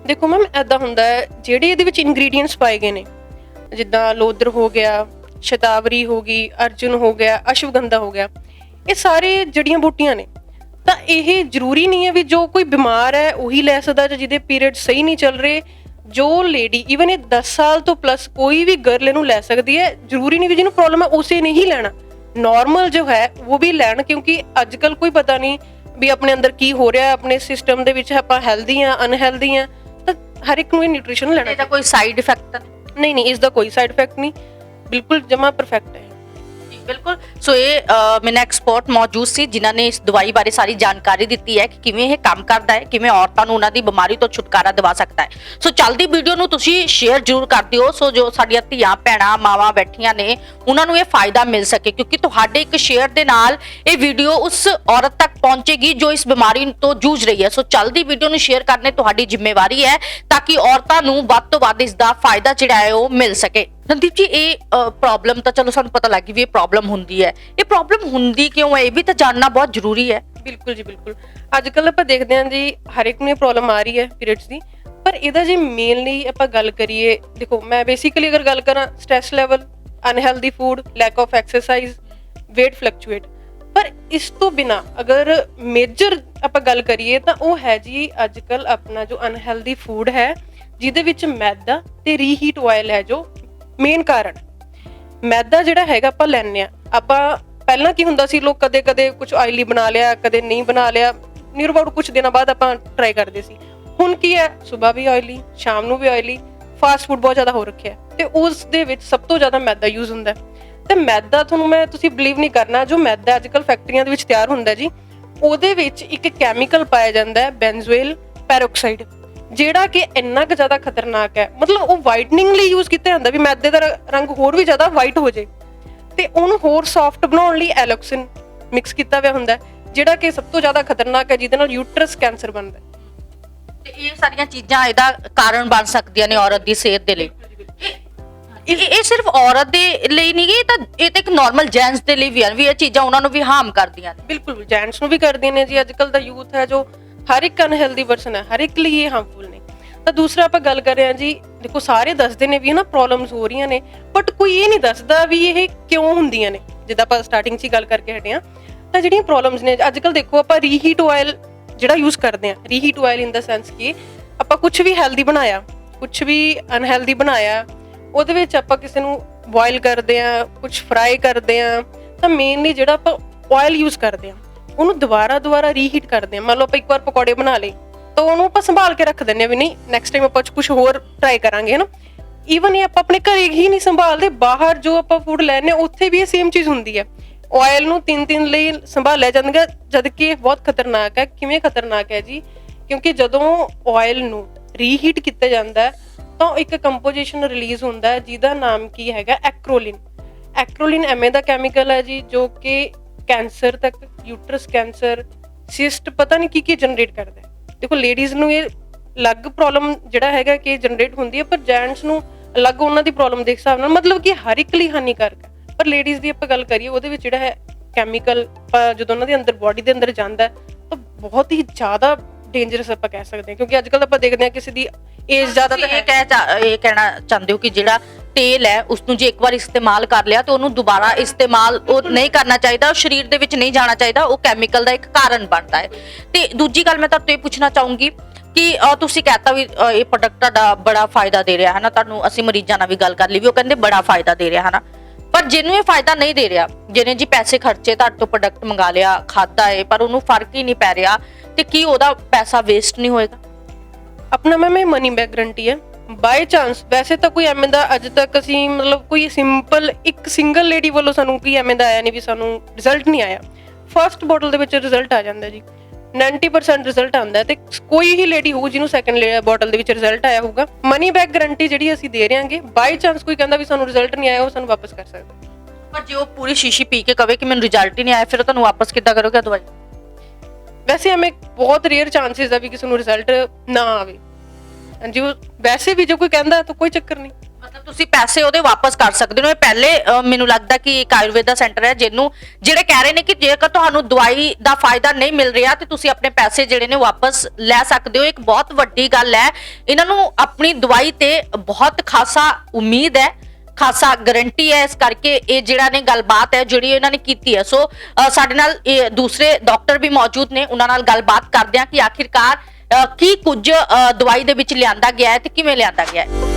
ਦੇਖੋ ਮੈਮ ਐਦਾਂ ਹੁੰਦਾ ਹੈ, ਜਿਹੜੇ ਇਹਦੇ ਵਿੱਚ ਇਨਗਰੀਡੀਅੰਟਸ ਪਾਏ ਗਏ ਨੇ, ਜਿੱਦਾਂ ਲੋਦਰ ਹੋ ਗਿਆ, ਸ਼ਤਾਵਰੀ ਹੋ ਗਈ, ਅਰਜੁਨ ਹੋ ਗਿਆ, ਅਸ਼ਵਗੰਧਾ ਹੋ ਗਿਆ, ਇਹ ਸਾਰੇ ਜੜੀਆਂ ਬੂਟੀਆਂ ਨੇ। ਤਾਂ ਇਹ ਜ਼ਰੂਰੀ ਨਹੀਂ ਹੈ ਵੀ ਜੋ ਕੋਈ ਬਿਮਾਰ ਹੈ ਉਹੀ ਲੈ ਸਕਦਾ ਜਾਂ ਜਿਹਦੇ ਪੀਰੀਅਡ ਸਹੀ ਨਹੀਂ ਚੱਲ ਰਹੇ ਜੋ ਲੇਡੀ ਈਵਨ ਇਹ 10 ਸਾਲ ਤੋਂ ਪਲੱਸ ਕੋਈ ਵੀ ਗਰਲ ਇਹਨੂੰ ਲੈ ਸਕਦੀ ਹੈ ਜ਼ਰੂਰੀ ਨਹੀਂ ਵੀ ਜਿਹਨੂੰ ਪ੍ਰੋਬਲਮ ਹੈ ਉਸੇ ਨੇ ਹੀ ਲੈਣਾ। ਨਾਰਮਲ ਜੋ ਹੈ ਉਹ ਵੀ ਲੈਣ ਕਿਉਂਕਿ ਅੱਜ ਕੱਲ ਕੋਈ ਪਤਾ ਨਹੀਂ ਵੀ ਆਪਣੇ ਅੰਦਰ ਕੀ ਹੋ ਰਿਹਾ ਹੈ ਆਪਣੇ ਸਿਸਟਮ ਦੇ ਵਿੱਚ ਆਪਾਂ ਹੈਲਦੀ ਆ ਅਨਹੈਲਦੀ ਆ ਤਾਂ ਹਰ ਇੱਕ ਨੂੰ ਇਹ ਨਿਊਟ੍ਰੀਸ਼ਨ ਲੈਣਾ ਇਹਦਾ ਕੋਈ ਸਾਈਡ ਇਫੈਕਟ ਨਹੀਂ? ਨਹੀਂ ਇਸ ਦਾ ਕੋਈ ਸਾਈਡ ਇਫੈਕਟ ਨਹੀਂ। ਬਿਲਕੁਲ ਜਮਾ ਪਰਫੈਕਟ ਹੈ। ਬਿਲਕੁਲ। ਸੋ ਇਹ ਅ, ਐਕਸਪਰਟ ਮੌਜੂਦ ਸੀ ਜਿਨ੍ਹਾਂ ਨੇ ਇਸ ਦਵਾਈ ਬਾਰੇ ਸਾਰੀ ਜਾਣਕਾਰੀ ਦਿੱਤੀ ਹੈ ਕਿ ਕਿਵੇਂ ਇਹ ਕੰਮ ਕਰਦਾ ਹੈ ਕਿਵੇਂ ਔਰਤਾਂ ਨੂੰ ਉਹਨਾਂ ਦੀ ਬਿਮਾਰੀ ਤੋਂ ਛੁਟਕਾਰਾ ਦਿਵਾ ਸਕਦਾ ਹੈ। ਸੋ ਚੱਲਦੀ ਵੀਡੀਓ ਨੂੰ ਤੁਸੀਂ ਸ਼ੇਅਰ ਜ਼ਰੂਰ ਕਰ ਦਿਓ। ਸੋ ਜੋ ਸਾਡੀਆਂ ਧੀਆਂ ਭੈਣਾਂ ਮਾਵਾਂ ਬੈਠੀਆਂ ਨੇ ਉਹਨਾਂ ਨੂੰ ਇਹ ਫਾਇਦਾ ਮਿਲ ਸਕੇ ਕਿਉਂਕਿ ਤੁਹਾਡੇ ਇੱਕ ਸ਼ੇਅਰ ਦੇ ਨਾਲ ਇਹ ਵੀਡੀਓ ਉਸ ਔਰਤ ਤੱਕ ਪਹੁੰਚੇਗੀ ਜੋ ਇਸ ਬਿਮਾਰੀ ਤੋਂ ਜੂਝ ਰਹੀ ਹੈ। ਸੋ ਚੱਲਦੀ ਵੀਡੀਓ ਨੂੰ ਸ਼ੇਅਰ ਕਰਨੇ ਤੁਹਾਡੀ ਜ਼ਿੰਮੇਵਾਰੀ ਹੈ ਤਾਂ ਕਿ ਔਰਤਾਂ ਨੂੰ ਵੱਧ ਤੋਂ ਵੱਧ ਇਸ ਦਾ ਫਾਇਦਾ ਜਿਹੜਾ ਹੈ ਉਹ ਮਿਲ ਸਕੇ। ਸੰਦੀਪ ਜੀ, ਇਹ ਪ੍ਰੋਬਲਮ ਤਾਂ ਚਲੋ ਸਾਨੂੰ ਪਤਾ ਲੱਗ ਗਈ ਵੀ ਇਹ ਪ੍ਰੋਬਲਮ ਹੁੰਦੀ ਹੈ। ਇਹ ਪ੍ਰੋਬਲਮ ਹੁੰਦੀ ਕਿਉਂ ਹੈ? ਇਹ ਵੀ ਤਾਂ ਜਾਣਨਾ ਬਹੁਤ ਜ਼ਰੂਰੀ ਹੈ। ਬਿਲਕੁਲ ਜੀ, ਬਿਲਕੁਲ। ਅੱਜ ਕੱਲ ਆਪਾਂ ਦੇਖਦੇ ਹਾਂ ਜੀ, ਹਰ ਇੱਕ ਨੂੰ ਇਹ ਪ੍ਰੋਬਲਮ ਆ ਰਹੀ ਹੈ ਪੀਰੀਅਡਸ ਦੀ। ਪਰ ਇਹਦਾ ਜੇ ਮੇਨਲੀ ਆਪਾਂ ਗੱਲ ਕਰੀਏ, ਦੇਖੋ, ਮੈਂ ਬੇਸਿਕਲੀ ਅਗਰ ਗੱਲ ਕਰਾਂ stress level unhealthy food lack of exercise weight fluctuate ਪਰ ਇਸ ਤੋਂ ਬਿਨਾ ਅਗਰ ਮੇਜਰ ਆਪਾਂ ਗੱਲ ਕਰੀਏ ਤਾਂ ਉਹ ਹੈ ਜੀ ਅੱਜ ਕੱਲ ਆਪਣਾ ਜੋ ਅਨਹੈਲਦੀ ਫੂਡ ਹੈ, ਜਿਹਦੇ ਵਿੱਚ ਮੈਦਾ ਤੇ ਰੀਹੀਟ ਆਇਲ ਹੈ ਜੋ। ਮੇਨ ਕਾਰਨ। ਮੈਦਾ ਜਿਹੜਾ ਹੈਗਾ ਆਪਾਂ ਲੈਂਦੇ ਆ ਆਪਾਂ ਪਹਿਲਾਂ ਕੀ ਹੁੰਦਾ ਸੀ, ਲੋਕ ਕਦੇ ਕਦੇ ਕੁਝ ਆਇਲੀ ਬਣਾ ਲਿਆ, ਕਦੇ ਨਹੀਂ ਬਣਾ ਲਿਆ। ਨੀਅਰ ਅਬਾਊਟ ਕੁਝ ਦਿਨਾਂ ਬਾਅਦ ਆਪਾਂ ਟਰਾਈ ਕਰਦੇ ਸੀ। ਹੁਣ ਕੀ ਹੈ ਸਵੇਰ ਵੀ ਆਇਲੀ ਸ਼ਾਮ ਨੂੰ ਵੀ ਆਇਲੀ ਫਾਸਟ ਫੂਡ ਬਹੁਤ ਜ਼ਿਆਦਾ ਹੋ ਰੱਖਿਆ। ਹੈ ਤੇ ਉਸ ਦੇ ਵਿੱਚ ਸਭ ਤੋਂ ਜ਼ਿਆਦਾ ਮੈਦਾ ਯੂਜ਼ ਹੁੰਦਾ ਹੈ। ਤੇ ਮੈਦਾ ਤੁਹਾਨੂੰ ਮੈਂ, ਤੁਸੀਂ ਬਲੀਵ ਨਹੀਂ ਕਰਨਾ, ਜੋ ਮੈਦਾ ਅੱਜਕੱਲ ਫੈਕਟਰੀਆਂ ਦੇ ਵਿੱਚ ਤਿਆਰ ਹੁੰਦਾ ਜੀ, ਉਹਦੇ ਵਿੱਚ ਇੱਕ ਕੈਮੀਕਲ ਪਾਇਆ ਜਾਂਦਾ ਹੈ ਬੈਂਜ਼ੋਇਲ ਪੈਰੋਕਸਾਈਡ ਜਿਹੜਾ ਕਿ ਇੰਨਾ ਕੁ ਜ਼ਿਆਦਾ ਖਤਰਨਾਕ ਹੈ ਮਤਲਬ ਉਹ ਵਾਈਟਨਿੰਗ ਲਈ ਯੂਜ਼ ਕੀਤਾ ਜਾਂਦਾ ਵੀ ਮੈਦੇ ਦਾ ਰੰਗ ਹੋਰ ਵੀ ਜ਼ਿਆਦਾ ਵਾਈਟ ਹੋ ਜੇ। ਤੇ ਉਹਨੂੰ ਹੋਰ ਸੌਫਟ ਬਣਾਉਣ ਲਈ ਐਲੋਕਸਿਨ ਮਿਕਸ ਕੀਤਾ ਹੋਇਆ ਹੁੰਦਾ ਜਿਹੜਾ ਕਿ ਸਭ ਤੋਂ ਜ਼ਿਆਦਾ ਖਤਰਨਾਕ ਹੈ ਜਿਹਦੇ ਨਾਲ ਯੂਟਰਸ ਕੈਂਸਰ ਬਣਦਾ ਤੇ ਇਹ ਸਾਰੀਆਂ ਚੀਜ਼ਾਂ ਇਹਦਾ ਕਾਰਨ ਬਣ ਸਕਦੀਆਂ ਨੇ ਔਰਤ ਦੀ ਸਿਹਤ ਦੇ ਲਈ। ਇਹ ਇਹ- ਸਿਰਫ ਔਰਤ ਦੇ ਲਈ ਨਹੀਂ ਇਹ ਤਾਂ ਇਹ ਤਾਂ ਇੱਕ ਨਾਰਮਲ ਜੈਂਟਸ ਦੇ ਲਈ ਵੀ ਹੈ ਵੀ ਇਹ ਚੀਜ਼ਾਂ ਉਹਨਾਂ ਨੂੰ ਵੀ ਹਾਰਮ ਕਰਦੀਆਂ ਨੇ। ਬਿਲਕੁਲ ਜੈਂਟਸ ਨੂੰ ਵੀ ਕਰਦੀਆਂ ਨੇ ਜੀ। ਅੱਜਕੱਲ ਦਾ ਯੂਥ ਹੈ ਜੋ ਹਰ ਇੱਕ ਅਨਹੈਲਦੀ ਪਰਸਨ ਹੈ, ਹਰ ਇੱਕ ਲਈ ਇਹ ਹਾਰਮਫੁਲ ਨੇ। ਤਾਂ ਦੂਸਰਾ ਆਪਾਂ ਗੱਲ ਕਰ ਰਹੇ ਹਾਂ ਜੀ, ਦੇਖੋ ਸਾਰੇ ਦੱਸਦੇ ਨੇ ਵੀ ਹਨਾ ਪ੍ਰੋਬਲਮਸ ਹੋ ਰਹੀਆਂ ਨੇ ਬਟ ਕੋਈ ਇਹ ਨਹੀਂ ਦੱਸਦਾ ਵੀ ਇਹ ਕਿਉਂ ਹੁੰਦੀਆਂ ਨੇ। ਜਿੱਦਾਂ ਆਪਾਂ ਸਟਾਰਟਿੰਗ 'ਚ ਹੀ ਗੱਲ ਕਰਕੇ ਹਟੇ ਹਾਂ, ਤਾਂ ਜਿਹੜੀਆਂ ਪ੍ਰੋਬਲਮਸ ਨੇ ਅੱਜ ਅੱਜਕੱਲ ਦੇਖੋ ਆਪਾਂ ਰੀਹੀਟ ਆਇਲ ਜਿਹੜਾ ਯੂਜ਼ ਕਰਦੇ ਹਾਂ ਰੀਹੀਟ ਆਇਲ ਇਨ ਦਾ ਸੈਂਸ ਕਿ ਆਪਾਂ ਕੁਝ ਵੀ ਹੈਲਦੀ ਬਣਾਇਆ ਕੁਝ ਵੀ ਅਨਹੈਲਦੀ ਬਣਾਇਆ, ਉਹਦੇ ਵਿੱਚ ਆਪਾਂ ਕਿਸੇ ਨੂੰ ਬੋਇਲ ਕਰਦੇ ਆ ਕੁਝ ਫਰਾਈ ਕਰਦੇ ਆ ਤਾਂ ਮੇਨਲੀ ਜਿਹੜਾ ਆਪਾਂ ਆਇਲ ਯੂਜ਼ ਕਰਦੇ ਆ ਉਹਨੂੰ ਦੁਬਾਰਾ ਦੁਬਾਰਾ ਰੀਹੀਟ ਕਰਦੇ ਆ ਮੰਨ ਲਓ ਆਪਾਂ ਇੱਕ ਵਾਰ ਪਕੌੜੇ ਬਣਾ ਲਏ, ਤਾਂ ਉਹਨੂੰ ਆਪਾਂ ਸੰਭਾਲ ਕੇ ਰੱਖ ਦਿੰਨੇ ਆ ਵੀ ਨਹੀਂ ਨੈਕਸਟ ਟਾਈਮ ਆਪਾਂ ਕੁਝ ਹੋਰ ਟਰਾਈ ਕਰਾਂਗੇ, ਹਨਾ? ਈਵਨ ਇਹ ਆਪਾਂ ਆਪਣੇ ਘਰੇ ਹੀ ਨਹੀਂ ਸੰਭਾਲਦੇ, ਬਾਹਰ ਜੋ ਆਪਾਂ ਫੂਡ ਲੈਣੇ ਉੱਥੇ ਵੀ ਇਹ ਸੇਮ ਚੀਜ਼ ਹੁੰਦੀ ਹੈ। ਆਇਲ ਨੂੰ ਤਿੰਨ ਤਿੰਨ ਲਈ ਸੰਭਾਲਿਆ ਜਾਂਦਾ ਜਦ ਕਿ ਇਹ ਬਹੁਤ ਖਤਰਨਾਕ ਹੈ। ਕਿਵੇਂ ਖਤਰਨਾਕ ਹੈ ਜੀ? ਕਿਉਂਕਿ ਜਦੋਂ ਆਇਲ ਨੂੰ ਰੀਹੀਟ ਕੀਤਾ ਜਾਂਦਾ ਤਾਂ ਇੱਕ ਕੰਪੋਜੀਸ਼ਨ ਰਿਲੀਜ਼ ਹੁੰਦਾ ਜਿਹਦਾ ਨਾਮ ਕੀ ਹੈਗਾ? ਐਕਰੋਲਿਨ ਐਕਰੋਲਿਨ ਐਵੇਂ ਦਾ ਕੈਮੀਕਲ ਹੈ ਜੀ, ਜੋ ਕਿ ਕੈਂਸਰ ਤੱਕ ਯੂਟਰਸ ਕੈਂਸਰ ਸਿਸਟ ਪਤਾ ਨਹੀਂ ਕੀ ਕੀ ਜਨਰੇਟ ਕਰਦਾ ਹੈ। ਦੇਖੋ ਲੇਡੀਜ਼ ਨੂੰ ਇਹ ਅਲੱਗ ਪ੍ਰੋਬਲਮ ਜਿਹੜਾ ਹੈਗਾ ਕਿ ਜਨਰੇਟ ਹੁੰਦੀ ਹੈ, ਪਰ ਜੈਂਟਸ ਨੂੰ ਅਲੱਗ ਉਹਨਾਂ ਦੀ ਪ੍ਰੋਬਲਮ ਦੇ ਹਿਸਾਬ ਨਾਲ ਮਤਲਬ ਕਿ ਹਰ ਇੱਕ ਲਈ ਹਾਨੀਕਾਰਕ ਹੈ। ਪਰ ਲੇਡੀਜ਼ ਦੀ ਆਪਾਂ ਗੱਲ ਕਰੀਏ, ਉਹਦੇ ਵਿੱਚ ਜਿਹੜਾ ਹੈ ਕੈਮੀਕਲ ਜਦੋਂ ਉਹਨਾਂ ਦੇ ਅੰਦਰ ਬਾਡੀ ਦੇ ਅੰਦਰ ਜਾਂਦਾ ਤਾਂ ਬਹੁਤ ਹੀ ਜ਼ਿਆਦਾ ਡੇਂਜਰਸ ਆਪਾਂ ਕਹਿ ਸਕਦੇ ਹਾਂ। ਕਿਉਂਕਿ ਅੱਜ ਕੱਲ੍ਹ ਆਪਾਂ ਦੇਖਦੇ ਹਾਂ ਕਿਸੇ ਦੀ ਏਜ ਜ਼ਿਆਦਾ ਤਾਂ ਇਹ ਕਹਿ ਚਾ- ਇਹ ਕਹਿਣਾ ਚਾਹੁੰਦੇ ਹੋ ਕਿ ਜਿਹੜਾ ਤੇਲ ਹੈ ਉਸ ਨੂੰ ਜੇ ਇੱਕ ਵਾਰ ਇਸਤੇਮਾਲ ਕਰ ਲਿਆ ਤੇ ਉਹਨੂੰ ਦੁਬਾਰਾ ਇਸਤੇਮਾਲ ਉਹ ਨਹੀਂ ਕਰਨਾ ਚਾਹੀਦਾ ਉਹ ਸਰੀਰ ਦੇ ਵਿੱਚ ਨਹੀਂ ਜਾਣਾ ਚਾਹੀਦਾ ਉਹ ਕੈਮੀਕਲ ਦਾ ਇੱਕ ਕਾਰਨ ਬਣਦਾ ਹੈ। ਤੇ ਦੂਜੀ ਗੱਲ ਮੈਂ ਤੁਹਾਨੂੰ ਇਹ ਪੁੱਛਣਾ ਚਾਹੂੰਗੀ ਕਿ ਤੁਸੀਂ ਕਹਤਾ ਵੀ ਇਹ ਪ੍ਰੋਡਕਟ ਦਾ ਬੜਾ ਫਾਇਦਾ ਦੇ ਰਿਹਾ ਹੈ ਨਾ ਤੁਹਾਨੂੰ ਅਸੀਂ ਮਰੀਜ਼ਾਂ ਨਾਲ ਵੀ ਗੱਲ ਕਰ ਲਈ ਵੀ ਉਹ ਕਹਿੰਦੇ ਬੜਾ ਫਾਇਦਾ ਦੇ ਰਿਹਾ ਹੈ ਨਾ ਪਰ ਜਿਹਨੂੰ ਇਹ ਫਾਇਦਾ ਨਹੀਂ ਦੇ ਰਿਹਾ ਜਿਹਨੇ ਜੀ ਪੈਸੇ ਖਰਚੇ ਤੁਹਾਡੇ ਤੋਂ ਪ੍ਰੋਡਕਟ ਮੰਗਾ ਲਿਆ ਖਾਦਾ ਹੈ ਪਰ ਉਹਨੂੰ ਫ਼ਰਕ ਹੀ ਨਹੀਂ ਪੈ ਰਿਹਾ ਤੇ ਕੀ ਉਹਦਾ ਪੈਸਾ ਵੇਸਟ ਨਹੀਂ ਹੋਏਗਾ? ਆਪਣਾ ਮੈਮ ਇਹ ਮਨੀ ਬੈਕ ਗਰੰਟੀ ਹੈ। ਬਾਈ ਚਾਂਸ ਵੈਸੇ ਤਾਂ ਕੋਈ ਐਵੇਂ ਦਾ ਅੱਜ ਤੱਕ ਅਸੀਂ ਮਤਲਬ ਕੋਈ ਸਿੰਪਲ ਇੱਕ ਸਿੰਗਲ ਲੇਡੀ ਵੱਲੋਂ ਸਾਨੂੰ ਕੋਈ ਐਵੇਂ ਦਾ ਆਇਆ ਨਹੀਂ ਵੀ ਸਾਨੂੰ ਰਿਜ਼ਲਟ ਨਹੀਂ ਆਇਆ। ਫਰਸਟ ਬੋਟਲ ਦੇ ਵਿੱਚ ਰਿਜ਼ਲਟ ਆ ਜਾਂਦਾ ਜੀ। 90% ਰਿਜ਼ਲਟ ਆਉਂਦਾ ਤੇ ਕੋਈ ਹੀ ਲੇਡੀ ਹੋਊ ਜਿਹਨੂੰ ਸੈਕੰਡ ਬੋਟਲ ਦੇ ਵਿੱਚ ਰਿਜ਼ਲਟ ਆਇਆ ਹੋਊਗਾ। ਮਨੀ ਬੈਕ ਗਰੰਟੀ ਜਿਹੜੀ ਅਸੀਂ ਦੇ ਰਹੇ ਬਾਈ ਚਾਂਸ ਕੋਈ ਕਹਿੰਦਾ ਵੀ ਸਾਨੂੰ ਰਿਜ਼ਲਟ ਨਹੀਂ ਆਇਆ, ਉਹ ਸਾਨੂੰ ਵਾਪਸ ਕਰ ਸਕਦਾ। ਪਰ ਜੇ ਉਹ ਪੂਰੀ ਸ਼ੀਸ਼ੀ ਪੀ ਕੇ ਕਵੇ ਕਿ ਮੈਨੂੰ ਰਿਜ਼ਲਟ ਹੀ ਨਹੀਂ ਆਇਆ, ਫਿਰ ਤੁਹਾਨੂੰ ਵਾਪਸ ਕਿੱਦਾਂ ਕਰੋਗੇ ਦਵਾਈ ਵੈਸੇ ਐਵੇਂ ਬਹੁਤ ਰੇਅਰ ਚਾਂਸਸ ਆ ਵੀ ਕਿਸੇ ਨੂੰ ਰਿਜ਼ਲਟ ਨਾ ਆਵੇ। ਹਾਂਜੀ ਉਹ ਵੈਸੇ ਵੀ ਜੇ ਕੋਈ ਕਹਿੰਦਾ ਤਾਂ ਕੋਈ ਚੱਕਰ ਨਹੀਂ। ਮਤਲਬ ਤੁਸੀਂ ਪੈਸੇ ਉਹਦੇ ਵਾਪਸ ਕਰ ਸਕਦੇ ਹੋ। ਇਹ ਪਹਿਲੇ ਅ, ਮੈਨੂੰ ਲੱਗਦਾ ਕਿ ਇੱਕ ਆਯੁਰਵੇਦਾ ਸੈਂਟਰ ਹੈ ਜਿਹਨੂੰ ਜਿਹੜੇ ਕਹਿ ਰਹੇ ਨੇ ਕਿ ਜੇਕਰ ਤੁਹਾਨੂੰ ਦਵਾਈ ਦਾ ਫਾਇਦਾ ਨਹੀਂ ਮਿਲ ਰਿਹਾ ਤੇ ਤੁਸੀਂ ਆਪਣੇ ਪੈਸੇ ਜਿਹੜੇ ਨੇ ਵਾਪਸ ਲੈ ਸਕਦੇ ਹੋ। ਇੱਕ ਬਹੁਤ ਵੱਡੀ ਗੱਲ ਹੈ। ਇਹਨਾਂ ਨੂੰ ਆਪਣੀ ਦਵਾਈ ਤੇ ਬਹੁਤ ਖਾਸਾ ਉਮੀਦ ਹੈ। ਖਾਸਾ ਗਾਰੰਟੀ ਹੈ ਇਸ ਕਰਕੇ ਇਹ ਜਿਹੜਾ ਨੇ ਗੱਲਬਾਤ ਹੈ ਜਿਹੜੀ ਇਹਨਾਂ ਨੇ ਕੀਤੀ ਹੈ। ਸੋ ਸਾਡੇ ਨਾਲ ਇਹ ਦੂਸਰੇ ਡਾਕਟਰ ਵੀ ਮੌਜੂਦ ਨੇ, ਉਹਨਾਂ ਨਾਲ ਗੱਲਬਾਤ ਕਰਦੇ ਹਾਂ ਕਿ ਆਖਿਰਕਾਰ ਕੀ ਕੁਝ ਦਵਾਈ ਦੇ ਵਿੱਚ ਲਿਆਂਦਾ ਗਿਆ ਹੈ ਤੇ ਕਿਵੇਂ ਲਿਆਂਦਾ ਗਿਆ ਹੈ।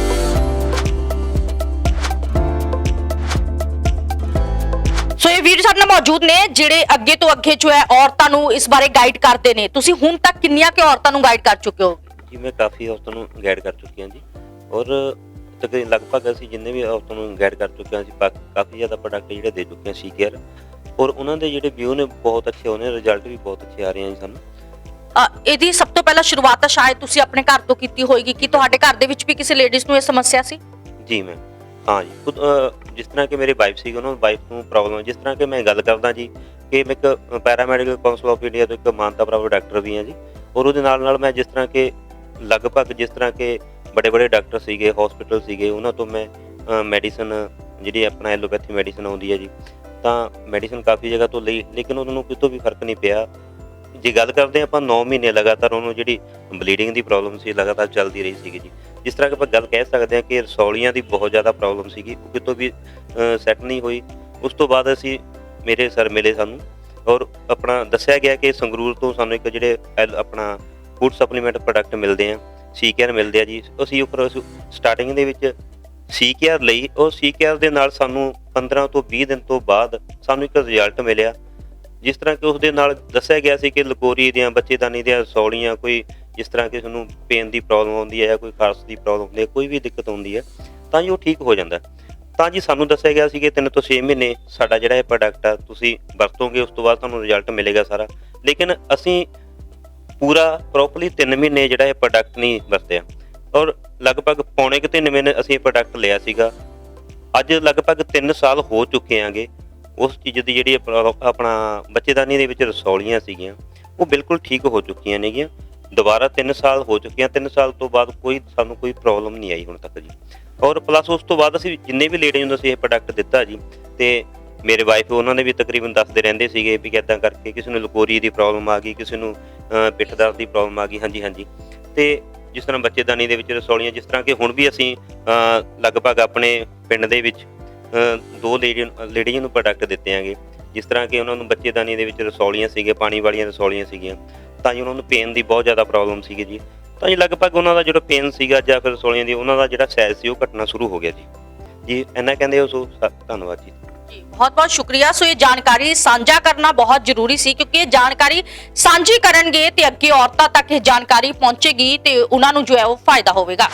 ਸੋ ਇਹ ਵੀਰ ਸਾਡੇ ਨਾਲ ਮੌਜੂਦ ਨੇ, ਜਿਹੜੇ ਅੱਗੇ ਤੋਂ ਅੱਗੇ ਜੋ ਹੈ ਔਰਤਾਂ ਨੂੰ ਇਸ ਬਾਰੇ ਗਾਈਡ ਕਰਦੇ ਨੇ। ਤੁਸੀਂ ਹੁਣ ਤੱਕ ਕਿੰਨੀਆਂ ਕਿ ਔਰਤਾਂ ਨੂੰ ਗਾਈਡ ਕਰ ਚੁੱਕੇ ਹੋ? ਜੀ, ਮੈਂ ਕਾਫੀ ਔਰਤਾਂ ਨੂੰ ਗਾਈਡ ਕਰ ਚੁੱਕੀ ਹਾਂ ਜੀ। ਔਰ ਤਕਰੀਬਨ ਲਗਭਗ ਅਸੀਂ ਜਿੰਨੇ ਵੀ ਔਰਤਾਂ ਨੂੰ ਗਾਈਡ ਕਰ ਚੁੱਕੇ ਹਾਂ ਅਸੀਂ ਪਾ- ਕਾਫੀ ਜ਼ਿਆਦਾ ਪ੍ਰੋਡਕਟ ਜਿਹੜੇ ਦੇ ਚੁੱਕੇ ਹਾਂ ਸੀ ਕੇਅਰ ਔਰ ਉਹਨਾਂ ਦੇ ਜਿਹੜੇ ਵਿਊ ਨੇ ਬਹੁਤ ਅੱਛੇ ਹੋਣੇ ਰਿਜ਼ਲਟ ਵੀ ਬਹੁਤ ਅੱਛੇ ਆ ਰਹੇ ਆ ਜੀ ਸਾਨੂੰ। ਅ, ਇਹਦੀ ਸਭ ਤੋਂ ਪਹਿਲਾਂ ਸ਼ੁਰੂਆਤ ਤਾਂ ਸ਼ਾਇਦ ਤੁਸੀਂ ਆਪਣੇ ਘਰ ਤੋਂ ਕੀਤੀ ਹੋਏਗੀ ਕਿ ਤੁਹਾਡੇ ਘਰ ਦੇ ਵਿੱਚ ਵੀ ਕਿਸੇ ਲੇਡੀਜ਼ ਨੂੰ ਇਹ ਸਮੱਸਿਆ ਸੀ? ਜੀ ਮੈਮ ਹਾਂ ਜੀ। ਖੁਦ ਅ, ਜਿਸ ਤਰ੍ਹਾਂ ਕਿ ਮੇਰੀ ਵਾਈਫ ਸੀਗੀ ਉਹਨਾਂ ਵਾਈਫ ਨੂੰ ਪ੍ਰੋਬਲਮ ਜਿਸ ਤਰ੍ਹਾਂ ਕਿ ਮੈਂ ਗੱਲ ਕਰਦਾ ਜੀ ਕਿ ਮੈਂ ਇੱਕ ਪੈਰਾਮੈਡੀਕਲ ਕਾਉਂਸਲ ਆਫ ਇੰਡੀਆ ਤੋਂ ਇੱਕ ਮਾਨਤਾ ਪ੍ਰਾਪਤ ਡਾਕਟਰ ਵੀ ਹਾਂ ਜੀ। ਔਰ ਉਹਦੇ ਨਾਲ ਨਾਲ ਮੈਂ ਜਿਸ ਤਰ੍ਹਾਂ ਕਿ ਲਗਭਗ ਜਿਸ ਤਰ੍ਹਾਂ ਕਿ ਬੜੇ ਬੜੇ ਡਾਕਟਰ ਸੀਗੇ ਹਸਪੀਟਲ ਸੀਗੇ, ਉਹਨਾਂ ਤੋਂ ਮੈਂ ਮੈਡੀਸਨ ਜਿਹੜੀ ਆਪਣਾ ਐਲੋਪੈਥੀ ਮੈਡੀਸਨ ਆਉਂਦੀ ਹੈ ਜੀ, ਤਾਂ ਮੈਡੀਸਨ ਕਾਫੀ ਜਗ੍ਹਾ ਤੋਂ ਲਈ, ਲੇਕਿਨ ਉਹਨਾਂ ਨੂੰ ਕਿਤੋਂ ਵੀ ਫ਼ਰਕ ਨਹੀਂ ਪਿਆ। ਜੇ ਗੱਲ ਕਰਦੇ ਆਪਾਂ 9 ਮਹੀਨੇ ਲਗਾਤਾਰ ਉਹਨੂੰ ਜਿਹੜੀ ਬਲੀਡਿੰਗ ਦੀ ਪ੍ਰੋਬਲਮ ਸੀ, ਲਗਾਤਾਰ ਚੱਲਦੀ ਰਹੀ ਸੀਗੀ ਜੀ। ਜਿਸ ਤਰ੍ਹਾਂ ਕਿ ਆਪਾਂ ਗੱਲ ਕਹਿ ਸਕਦੇ ਹਾਂ ਕਿ ਰਸੌਲੀਆਂ ਦੀ ਬਹੁਤ ਜ਼ਿਆਦਾ ਪ੍ਰੋਬਲਮ ਸੀਗੀ, ਉਹ ਕਿਤੋਂ ਵੀ ਸੈੱਟ ਨਹੀਂ ਹੋਈ। ਉਸ ਤੋਂ ਬਾਅਦ ਅਸੀਂ, ਮੇਰੇ ਸਰ ਮਿਲੇ ਸਾਨੂੰ, ਔਰ ਆਪਣਾ ਦੱਸਿਆ ਗਿਆ ਕਿ ਸੰਗਰੂਰ ਤੋਂ ਸਾਨੂੰ ਇੱਕ ਜਿਹੜੇ ਐਲ- ਆਪਣਾ ਫੂਡ ਸਪਲੀਮੈਂਟ ਪ੍ਰੋਡਕਟ ਮਿਲਦੇ ਆ। ਸੀ ਕੇਅਰ ਮਿਲਦੇ ਆ ਜੀ। ਅਸੀਂ ਉੱਪਰ ਸਟਾਰਟਿੰਗ ਦੇ ਵਿੱਚ ਸੀ ਕੇਅਰ ਲਈ, ਉਹ ਸੀ ਕੇਅਰ ਦੇ ਨਾਲ ਸਾਨੂੰ 15 ਤੋਂ 20 ਦਿਨ ਤੋਂ ਬਾਅਦ ਸਾਨੂੰ ਇੱਕ ਰਿਜ਼ਲਟ ਮਿਲਿਆ। ਜਿਸ ਤਰ੍ਹਾਂ ਕਿ ਉਸ ਦੇ ਨਾਲ ਦੱਸਿਆ ਗਿਆ ਸੀ ਕਿ ਲਕੋਰੀ ਦੀਆਂ, ਬੱਚੇਦਾਨੀ ਦੀਆਂ ਰਸੌਲੀਆਂ ਕੋਈ ਜਿਸ ਤਰ੍ਹਾਂ ਕਿ ਤੁਹਾਨੂੰ ਪੇਨ ਦੀ ਪ੍ਰੋਬਲਮ ਆਉਂਦੀ ਹੈ ਜਾਂ ਕੋਈ ਖਾਰਸ ਦੀ ਪ੍ਰੋਬਲਮ ਹੁੰਦੀ ਹੈ, ਕੋਈ ਵੀ ਦਿੱਕਤ ਆਉਂਦੀ ਹੈ, ਤਾਂ ਜੀ ਉਹ ਠੀਕ ਹੋ ਜਾਂਦਾ। ਤਾਂ ਜੀ ਸਾਨੂੰ ਦੱਸਿਆ ਗਿਆ ਸੀ ਕਿ 3 ਤੋਂ 6 ਮਹੀਨੇ ਸਾਡਾ ਜਿਹੜਾ ਇਹ ਪ੍ਰੋਡਕਟ ਆ, ਤੁਸੀਂ ਵਰਤੋਗੇ, ਉਸ ਤੋਂ ਬਾਅਦ ਤੁਹਾਨੂੰ ਰਿਜ਼ਲਟ ਮਿਲੇਗਾ ਸਾਰਾ। ਲੇਕਿਨ ਅਸੀਂ ਪੂਰਾ ਪ੍ਰੋਪਰਲੀ 3 ਮਹੀਨੇ ਜਿਹੜਾ ਇਹ ਪ੍ਰੋਡਕਟ ਨਹੀਂ ਵਰਤਿਆ। ਔਰ ਲਗਭਗ ਪੌਣੇ ਕਿ 3 ਮਹੀਨੇ ਅਸੀਂ ਇਹ ਪ੍ਰੋਡਕਟ ਲਿਆ ਸੀਗਾ। ਅੱਜ ਲਗਭਗ 3 ਸਾਲ ਹੋ ਚੁੱਕੇ ਆਂਗੇ। ਉਸ ਚੀਜ਼ ਦੀ ਜਿਹੜੀ ਆਪਣਾ- ਆਪਣਾ ਬੱਚੇਦਾਨੀ ਦੇ ਵਿੱਚ ਰਸੌਲੀਆਂ ਸੀਗੀਆਂ, ਉਹ ਬਿਲਕੁਲ ਠੀਕ ਹੋ ਚੁੱਕੀਆਂ ਨੇਗੀਆਂ। ਦੁਬਾਰਾ 3 ਸਾਲ ਹੋ ਚੁੱਕੀਆਂ। ਆ 3 ਸਾਲ ਤੋਂ ਬਾਅਦ ਕੋਈ, ਸਾਨੂੰ ਕੋਈ ਪ੍ਰੋਬਲਮ ਨਹੀਂ ਆਈ ਹੁਣ ਤੱਕ ਜੀ। ਔਰ ਪਲੱਸ ਉਸ ਤੋਂ ਬਾਅਦ ਅਸੀਂ ਜਿੰਨੇ ਵੀ ਲੇਡੀਜ਼ ਨੂੰ ਅਸੀਂ ਇਹ ਪ੍ਰੋਡਕਟ ਦਿੱਤਾ ਜੀ, ਤੇ ਮੇਰੇ ਵਾਈਫ ਉਹਨਾਂ ਨੇ ਵੀ ਤਕਰੀਬਨ ਦੱਸਦੇ ਰਹਿੰਦੇ ਸੀਗੇ ਵੀ ਕਿਦਾਂ ਕਰਕੇ ਕਿਸੇ ਨੂੰ ਲਕੋਰੀ ਦੀ ਪ੍ਰੋਬਲਮ ਆ ਗਈ, ਕਿਸੇ ਨੂੰ ਪਿੱਠ ਦਰਦ ਦੀ ਪ੍ਰੋਬਲਮ ਆ ਗਈ। ਹਾਂਜੀ ਹਾਂਜੀ। ਤੇ ਜਿਸ ਤਰ੍ਹਾਂ ਬੱਚੇਦਾਨੀ ਦੇ ਵਿੱਚ ਰਸੌਲੀਆਂ, ਜਿਸ ਤਰ੍ਹਾਂ ਕਿ ਹੁਣ ਵੀ ਅਸੀਂ ਲਗਭਗ ਆਪਣੇ ਪਿੰਡ ਦੇ ਵਿੱਚ ਦੋ ਲੇਡੀ ਲੇਡੀਜ਼ ਨੂੰ ਪ੍ਰੋਡਕਟ ਦਿੱਤੇ ਆਂਗੇ ਜਿਸ ਤਰ੍ਹਾਂ ਕਿ ਉਹਨਾਂ ਨੂੰ ਬੱਚੇਦਾਨੀ ਦੇ ਵਿੱਚ ਰਸੌਲੀਆਂ ਸੀਗੇ, ਪਾਣੀ ਵਾਲੀਆਂ ਰਸੌਲੀਆਂ ਸੀਗੀਆਂ। ਤਾਂ ਜੀ ਉਹਨਾਂ ਨੂੰ ਪੇਨ ਦੀ ਬਹੁਤ ਜ਼ਿਆਦਾ ਪ੍ਰੋਬਲਮ ਸੀਗੀ ਜੀ। ਤਾਂ ਜੀ ਲਗਭਗ ਉਹਨਾਂ ਦਾ ਜਿਹੜਾ ਪੇਨ ਸੀਗਾ ਜਾਂ ਫਿਰ ਰਸੌਲੀਆਂ ਦੀ, ਉਹਨਾਂ ਦਾ ਜਿਹੜਾ ਸਾਈਜ਼ ਸੀ, ਉਹ ਘਟਣਾ ਸ਼ੁਰੂ ਹੋ ਗਿਆ ਜੀ। ਜੀ, ਇੰਨਾ ਕਹਿੰਦੇ ਹੋ ਸੋ, ਧੰਨਵਾਦ ਜੀ। ਜੀ। ਬਹੁਤ ਬਹੁਤ ਸ਼ੁਕਰੀਆ। ਸੋ ਇਹ ਜਾਣਕਾਰੀ ਸਾਂਝਾ ਕਰਨਾ ਬਹੁਤ ਜ਼ਰੂਰੀ ਸੀ ਕਿਉਂਕਿ ਇਹ ਜਾਣਕਾਰੀ ਸਾਂਝੀ ਕਰਨਗੇ ਤੇ ਅੱਗੇ ਔਰਤਾਂ ਤੱਕ ਇਹ ਜਾਣਕਾਰੀ ਪਹੁੰਚੇਗੀ ਤੇ ਉਹਨਾਂ ਨੂੰ ਜੋ ਹੈ ਉਹ ਫਾਇਦਾ ਹੋਵੇਗਾ।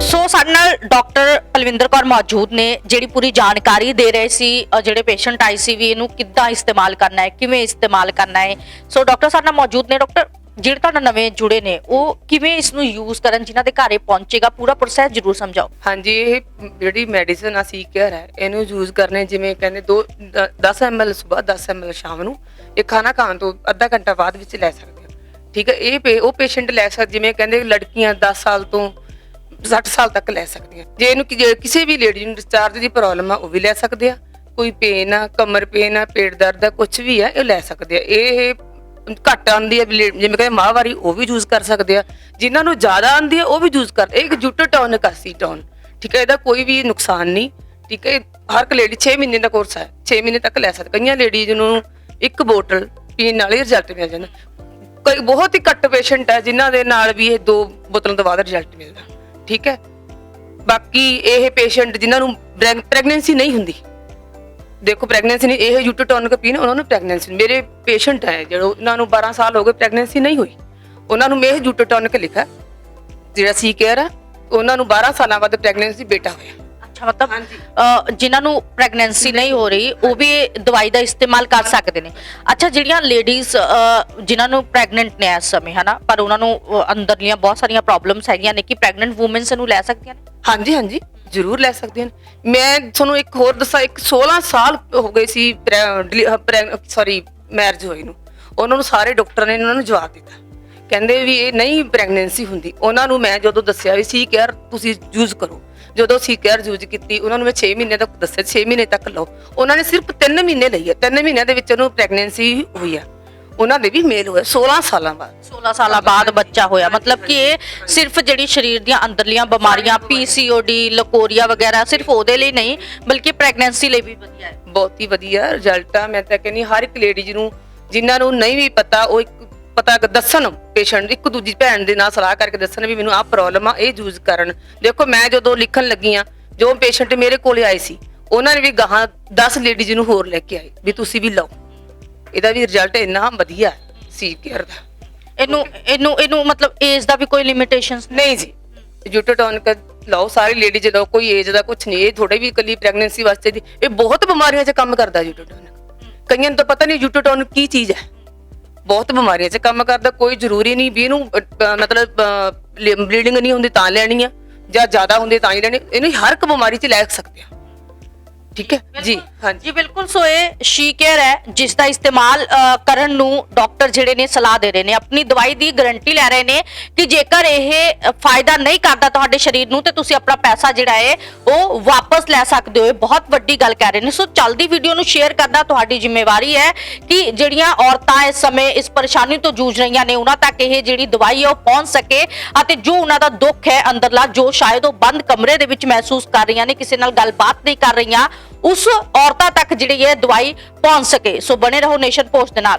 ਸੋ ਸਾਡੇ ਨਾਲ ਡਾਕਟਰ ਪਲਵਿੰਦਰ ਕੌਰ ਮੌਜੂਦ ਨੇ, ਜਿਹੜੀ ਪੂਰੀ ਜਾਣਕਾਰੀ ਦੇ ਰਹੇ ਸੀ ਜਿਹੜੇ ਪੇਸ਼ੈਂਟ ਆਏ ਸੀ ਵੀ ਇਹਨੂੰ ਕਿੱਦਾਂ ਇਸਤੇਮਾਲ ਕਰਨਾ ਹੈ, ਕਿਵੇਂ ਇਸਤੇਮਾਲ ਕਰਨਾ ਹੈ। ਸੋ ਡਾਕਟਰ ਸਾਡੇ ਨਾਲ ਮੌਜੂਦ ਨੇ। ਡਾਕਟਰ ਜਿਹੜੇ ਤੁਹਾਡੇ ਨਵੇਂ ਜੁੜੇ ਨੇ, ਉਹ ਕਿਵੇਂ ਇਸ ਨੂੰ ਯੂਜ਼ ਕਰਨ, ਜਿਨ੍ਹਾਂ ਦੇ ਘਰੇ ਪਹੁੰਚੇਗਾ, ਪੂਰਾ ਪ੍ਰੋਸੈਸ ਜਰੂਰ ਸਮਝਾਓ। ਹਾਂਜੀ, ਇਹ ਜਿਹੜੀ ਮੈਡੀਸਨ ਆ ਸੀ ਕੇਅਰ ਹੈ, ਇਹਨੂੰ ਯੂਜ਼ ਕਰਨੇ, ਜਿਵੇਂ ਕਹਿੰਦੇ ਦੋ 10 ml ਸਵੇਰ 10 ml ਸ਼ਾਮ ਨੂੰ, ਇਹ ਖਾਣਾ ਖਾਣ ਤੋਂ ਅੱਧਾ ਘੰਟਾ ਬਾਅਦ ਵਿੱਚ ਲੈ ਸਕਦੇ ਹੋ। ਠੀਕ ਹੈ, ਇਹ ਉਹ ਪੇਸ਼ੈਂਟ ਲੈ ਸਕ, ਜਿਵੇਂ ਕਹਿੰਦੇ ਲੜਕੀਆਂ 10 ਸਾਲ ਤੋਂ 60 ਸਾਲ ਤੱਕ ਲੈ ਸਕਦੀਆਂ। ਜੇ ਇਹਨੂੰ ਕਿਸੇ ਵੀ ਲੇਡੀ ਨੂੰ ਡਿਸਚਾਰਜ ਦੀ ਪ੍ਰੋਬਲਮ ਆ, ਉਹ ਵੀ ਲੈ ਸਕਦੇ ਆ। ਕੋਈ ਪੇਨ ਆ, ਕਮਰ ਪੇਨ ਆ, ਪੇਟ ਦਰਦ ਆ ਕੁਝ ਵੀ ਆ, ਇਹ ਲੈ ਸਕਦੇ ਆ। ਇਹ ਘੱਟ ਆਉਂਦੀ ਹੈ ਜਿਵੇਂ ਕਹਿੰਦੇ ਮਾਹਵਾਰੀ ਉਹ ਵੀ ਯੂਜ਼ ਕਰ ਸਕਦੇ ਆ। ਜਿਨ੍ਹਾਂ ਨੂੰ ਜ਼ਿਆਦਾ ਆਉਂਦੀ ਹੈ, ਉਹ ਵੀ ਯੂਜ਼ ਕਰ ਇਹ ਇੱਕ ਜੂਟੋਟੋਨਿਕ ਅਸੀਟੋਨ ਠੀਕ ਹੈ, ਇਹਦਾ ਕੋਈ ਵੀ ਨੁਕਸਾਨ ਨਹੀਂ। ਠੀਕ ਹੈ, ਹਰ ਇੱਕ ਲੇਡੀ 6 ਮਹੀਨੇ ਦਾ ਕੋਰਸ ਹੈ। 6 ਮਹੀਨੇ ਤੱਕ ਲੈ ਸਕਦੀ। ਕਈਆਂ ਲੇਡੀਜ਼ ਨੂੰ ਇੱਕ ਬੋਤਲ ਪੀਣ ਨਾਲ ਹੀ ਰਿਜ਼ਲਟ ਮਿਲ ਜਾਂਦਾ। ਕਈ ਬਹੁਤ ਹੀ ਘੱਟ ਪੇਸ਼ੈਂਟ ਹੈ, ਜਿਨ੍ਹਾਂ ਦੇ ਨਾਲ ਵੀ ਇਹ ਦੋ ਬੋਤਲਾਂ ਤੋਂ ਬਾਅਦ ਰਿਜ਼ਲਟ ਮਿਲਦਾ। ਠੀਕ ਹੈ, ਬਾਕੀ ਇਹ ਪੇਸ਼ੈਂਟ ਜਿਨ੍ਹਾਂ ਨੂੰ ਪ੍ਰੈਗਨੈਂਸੀ ਨਹੀਂ ਹੁੰਦੀ। ਦੇਖੋ ਪ੍ਰੈਗਨੈਂਸੀ ਨਹੀਂ, ਇਹ ਯੂਟੋਟੋਨਿਕ ਪੀਣ ਉਹਨਾਂ ਨੂੰ ਪ੍ਰੈਗਨੈਂਸੀ ਮੇਰੇ ਪੇਸ਼ੈਂਟ ਹੈ, ਜਿਹੜੇ ਉਹਨਾਂ ਨੂੰ 12 ਸਾਲ ਹੋ ਗਏ ਪ੍ਰੈਗਨੈਂਸੀ ਨਹੀਂ ਹੋਈ। ਉਹਨਾਂ ਨੂੰ ਮੈਂ ਇਹ ਯੂਟੋਟੋਨਿਕ ਲਿਖਾ ਜਿਹੜਾ ਸੀ ਕੇਅਰ ਆ ਉਹਨਾਂ ਨੂੰ 12 ਸਾਲਾਂ ਬਾਅਦ ਪ੍ਰੈਗਨੈਂਸੀ ਬੇਟਾ ਹੋਇਆ। ਅੱਛਾ ਮਤਲਬ ਅ, ਜਿਨ੍ਹਾਂ ਨੂੰ ਪ੍ਰੈਗਨੈਂਸੀ ਨਹੀਂ ਹੋ ਰਹੀ ਉਹ ਵੀ ਇਹ ਦਵਾਈ ਦਾ ਇਸਤੇਮਾਲ ਕਰ ਸਕਦੇ ਨੇ। ਅੱਛਾ ਜਿਹੜੀਆਂ ਲੇਡੀਜ਼ ਜਿਨ੍ਹਾਂ ਨੂੰ ਪ੍ਰੈਗਨੈਂਟ ਨੇ ਇਸ ਸਮੇਂ ਹਨਾ? ਪਰ ਉਹਨਾਂ ਨੂੰ ਅ, ਅੰਦਰਲੀਆਂ ਬਹੁਤ ਸਾਰੀਆਂ ਪ੍ਰੋਬਲਮਸ ਹੈਗੀਆਂ ਨੇ ਕਿ ਪ੍ਰੈਗਨੈਂਟ ਔਮਨਸ ਨੂੰ ਲੈ ਸਕਦੀਆਂ ਨੇ? ਹਾਂਜੀ ਹਾਂਜੀ ਜ਼ਰੂਰ ਲੈ ਸਕਦੇ ਹਨ ਮੈਂ ਤੁਹਾਨੂੰ ਇੱਕ ਹੋਰ ਦੱਸਾਂ ਇੱਕ 16 ਸਾਲ ਹੋ ਗਏ ਸੀ ਸੌਰੀ ਮੈਰਿਜ ਹੋਈ ਨੂੰ। ਉਹਨਾਂ ਨੂੰ ਸਾਰੇ ਡਾਕਟਰ ਨੇ ਉਹਨਾਂ ਨੂੰ ਜਵਾਬ ਦਿੱਤਾ। ਕਹਿੰਦੇ ਵੀ ਇਹ ਨਹੀਂ ਪ੍ਰੈਗਨੈਂਸੀ ਹੁੰਦੀ। ਉਹਨਾਂ ਨੂੰ ਮੈਂ ਜਦੋਂ ਦੱਸਿਆ ਵੀ ਸੀ ਕੇਅਰ ਤੁਸੀਂ ਯੂਜ਼ ਕਰੋ। ਜਦੋਂ ਸੀ ਕੇਅਰ ਯੂਜ਼ ਕੀਤੀ ਉਹਨਾਂ ਨੂੰ ਮੈਂ 6 ਮਹੀਨੇ ਤੱਕ ਦੱਸਿਆ 6 ਮਹੀਨੇ ਤੱਕ ਲਓ। ਉਹਨਾਂ ਨੇ ਸਿਰਫ 3 ਮਹੀਨੇ ਲਈ ਹੈ। 3 ਮਹੀਨਿਆਂ ਦੇ ਵਿੱਚ ਉਹਨੂੰ ਪ੍ਰੈਗਨੈਂਸੀ ਹੋਈ ਆ ਉਹਨਾਂ ਦੇ ਵੀ ਮੇਲ ਹੋਇਆ 16 ਸਾਲਾਂ ਬਾਅਦ। 16 ਸਾਲਾਂ ਬਾਅਦ ਬੱਚਾ ਹੋਇਆ। ਮਤਲਬ ਕਿ ਇਹ ਸਿਰਫ ਜਿਹੜੀ ਸਰੀਰ ਦੀਆਂ ਅੰਦਰਲੀਆਂ ਬਿਮਾਰੀਆਂ ਪੀਸੀਓਡੀ ਲਕੋਰੀਆ ਵਗੈਰਾ ਸਿਰਫ ਉਹਦੇ ਲਈ ਨਹੀਂ ਬਲਕਿ ਪ੍ਰੈਗਨੈਂਸੀ ਲਈ ਵੀ ਵਧੀਆ ਹੈ। ਬਹੁਤ ਹੀ ਵਧੀਆ ਰਿਜ਼ਲਟ ਆ। ਮੈਂ ਤਾਂ ਕਹਿੰਦੀ ਹਰ ਇੱਕ ਲੇਡੀ ਨੂੰ ਜਿਨ੍ਹਾਂ ਨੂੰ ਨਹੀਂ ਵੀ ਪਤਾ ਉਹ ਇੱਕ ਪਤਾ ਕ- ਦੱਸਣ ਪੇਸ਼ੈਂਟ ਇੱਕ ਦੂਜੀ ਭੈਣ ਦੇ ਨਾਲ ਸਲਾਹ ਕਰਕੇ ਦੱਸਣ ਵੀ ਮੈਨੂੰ ਆਹ ਪ੍ਰੋਬਲਮ ਆ ਇਹ ਯੂਜ਼ ਕਰਨ। ਦੇਖੋ ਮੈਂ ਜਦੋਂ ਲਿਖਣ ਲੱਗੀ ਆ ਜੋ ਪੇਸ਼ੈਂਟ ਮੇਰੇ ਕੋਲੇ ਆਏ ਸੀ ਉਹਨਾਂ ਨੇ ਵੀ ਗਾਹਾਂ 10 ਲੇਡੀਜ਼ ਨੂੰ ਹੋਰ ਲੈ ਕੇ ਆਏ ਵੀ ਤੁਸੀਂ ਵੀ ਲਓ। ਇਹਦਾ ਵੀ ਰਿਜ਼ਲਟ ਇੰਨਾ ਵਧੀਆ ਸੀ ਕੇਅਰ ਦਾ। ਇਹਨੂੰ ਇਹਨੂੰ ਇਹਨੂੰ ਮਤਲਬ ਏਜ ਦਾ ਵੀ ਕੋਈ ਲਿਮਿਟੇਸ਼ਨਸ ਨਹੀਂ? ਜੀ। ਜੂਟੋਟੋਨਿਕ ਲਓ ਸਾਰੀ ਲੇਡੀਜ਼ ਲਓ ਕੋਈ ਏਜ ਦਾ ਕੁਝ ਨਹੀਂ ਇਹ ਥੋੜੇ ਵੀ ਇਕੱਲੀ ਪ੍ਰੈਗਨੈਂਸੀ ਵਾਸਤੇ ਦੀ ਇਹ ਬਹੁਤ ਬਿਮਾਰੀਆਂ 'ਚ ਕੰਮ ਕਰਦਾ ਜੂਟੋਟੋਨਿਕ ਕਈਆਂ ਨੂੰ ਤਾਂ ਪਤਾ ਨਹੀਂ ਜੂਟੋਟੋਨਿਕ ਕੀ ਚੀਜ਼ ਹੈ। ਬਹੁਤ ਬਿਮਾਰੀਆਂ 'ਚ ਕੰਮ ਕਰਦਾ ਕੋਈ ਜ਼ਰੂਰੀ ਨਹੀਂ ਵੀ ਇਹਨੂੰ ਅ, ਅ, ਮਤਲਬ ਬਲੀਡਿੰਗ ਨਹੀਂ ਹੁੰਦੀ ਤਾਂ ਲੈਣੀ ਆ ਜਾਂ ਜ਼ਿਆਦਾ ਹੁੰਦੀ ਤਾਂ ਹੀ ਲੈਣੀ ਇਹਨੂੰ ਹਰ ਇੱਕ ਬਿਮਾਰੀ 'ਚ ਲੈ ਸਕਦੇ ਆ। ਠੀਕ ਹੈ? ਜੀ। ਹਾਂਜੀ। ਜੀ ਬਿਲਕੁਲ। ਸੋ ਇਹ ਸ਼ੀ ਕੇਅਰ ਹੈ ਜਿਸ ਦਾ ਇਸਤੇਮਾਲ ਕਰਨ ਨੂੰ ਡਾਕਟਰ ਜਿਹੜੇ ਨੇ ਸਲਾਹ ਦੇ ਰਹੇ ਨੇ। ਆਪਣੀ ਦਵਾਈ ਦੀ ਗਾਰੰਟੀ ਲੈ ਰਹੇ ਨੇ ਕਿ ਜੇਕਰ ਇਹ ਫਾਇਦਾ ਨਹੀਂ ਕਰਦਾ ਤੁਹਾਡੇ ਸਰੀਰ ਨੂੰ ਤੇ ਤੁਸੀਂ ਆਪਣਾ ਪੈਸਾ ਜਿਹੜਾ ਹੈ ਉਹ ਵਾਪਸ ਲੈ ਸਕਦੇ ਹੋ। ਇਹ ਬਹੁਤ ਵੱਡੀ ਗੱਲ ਕਹਿ ਰਹੇ ਨੇ। ਸੋ ਚੱਲਦੀ ਵੀਡੀਓ ਨੂੰ ਸ਼ੇਅਰ ਕਰਨਾ ਤੁਹਾਡੀ ਜ਼ਿੰਮੇਵਾਰੀ ਹੈ ਕਿ ਜਿਹੜੀਆਂ ਔਰਤਾਂ ਇਸ ਸਮੇਂ ਇਸ ਪਰੇਸ਼ਾਨੀ ਤੋਂ ਜੂਝ ਰਹੀਆਂ ਨੇ ਉਹਨਾਂ ਤੱਕ ਇਹ ਜਿਹੜੀ ਦਵਾਈ ਹੈ ਉਹ ਪਹੁੰਚ ਸਕੇ ਅਤੇ ਜੋ ਉਹਨਾਂ ਦਾ ਦੁੱਖ ਹੈ ਅੰਦਰਲਾ ਜੋ ਸ਼ਾਇਦ ਉਹ ਬੰਦ ਕਮਰੇ ਦੇ ਵਿੱਚ ਮਹਿਸੂਸ ਕਰ ਰਹੀਆਂ ਨੇ ਕਿਸੇ ਨਾਲ ਗੱਲਬਾਤ ਨਹੀਂ ਕਰ ਰਹੀਆਂ ਉਸ ਔਰਤਾਂ ਤੱਕ ਜਿਹੜੀ ਹੈ ਦਵਾਈ ਪਹੁੰਚ ਸਕੇ। ਸੋ ਬਣੇ ਰਹੋ ਨੇਸ਼ਨ ਪੋਸਟ ਦੇ ਨਾਲ।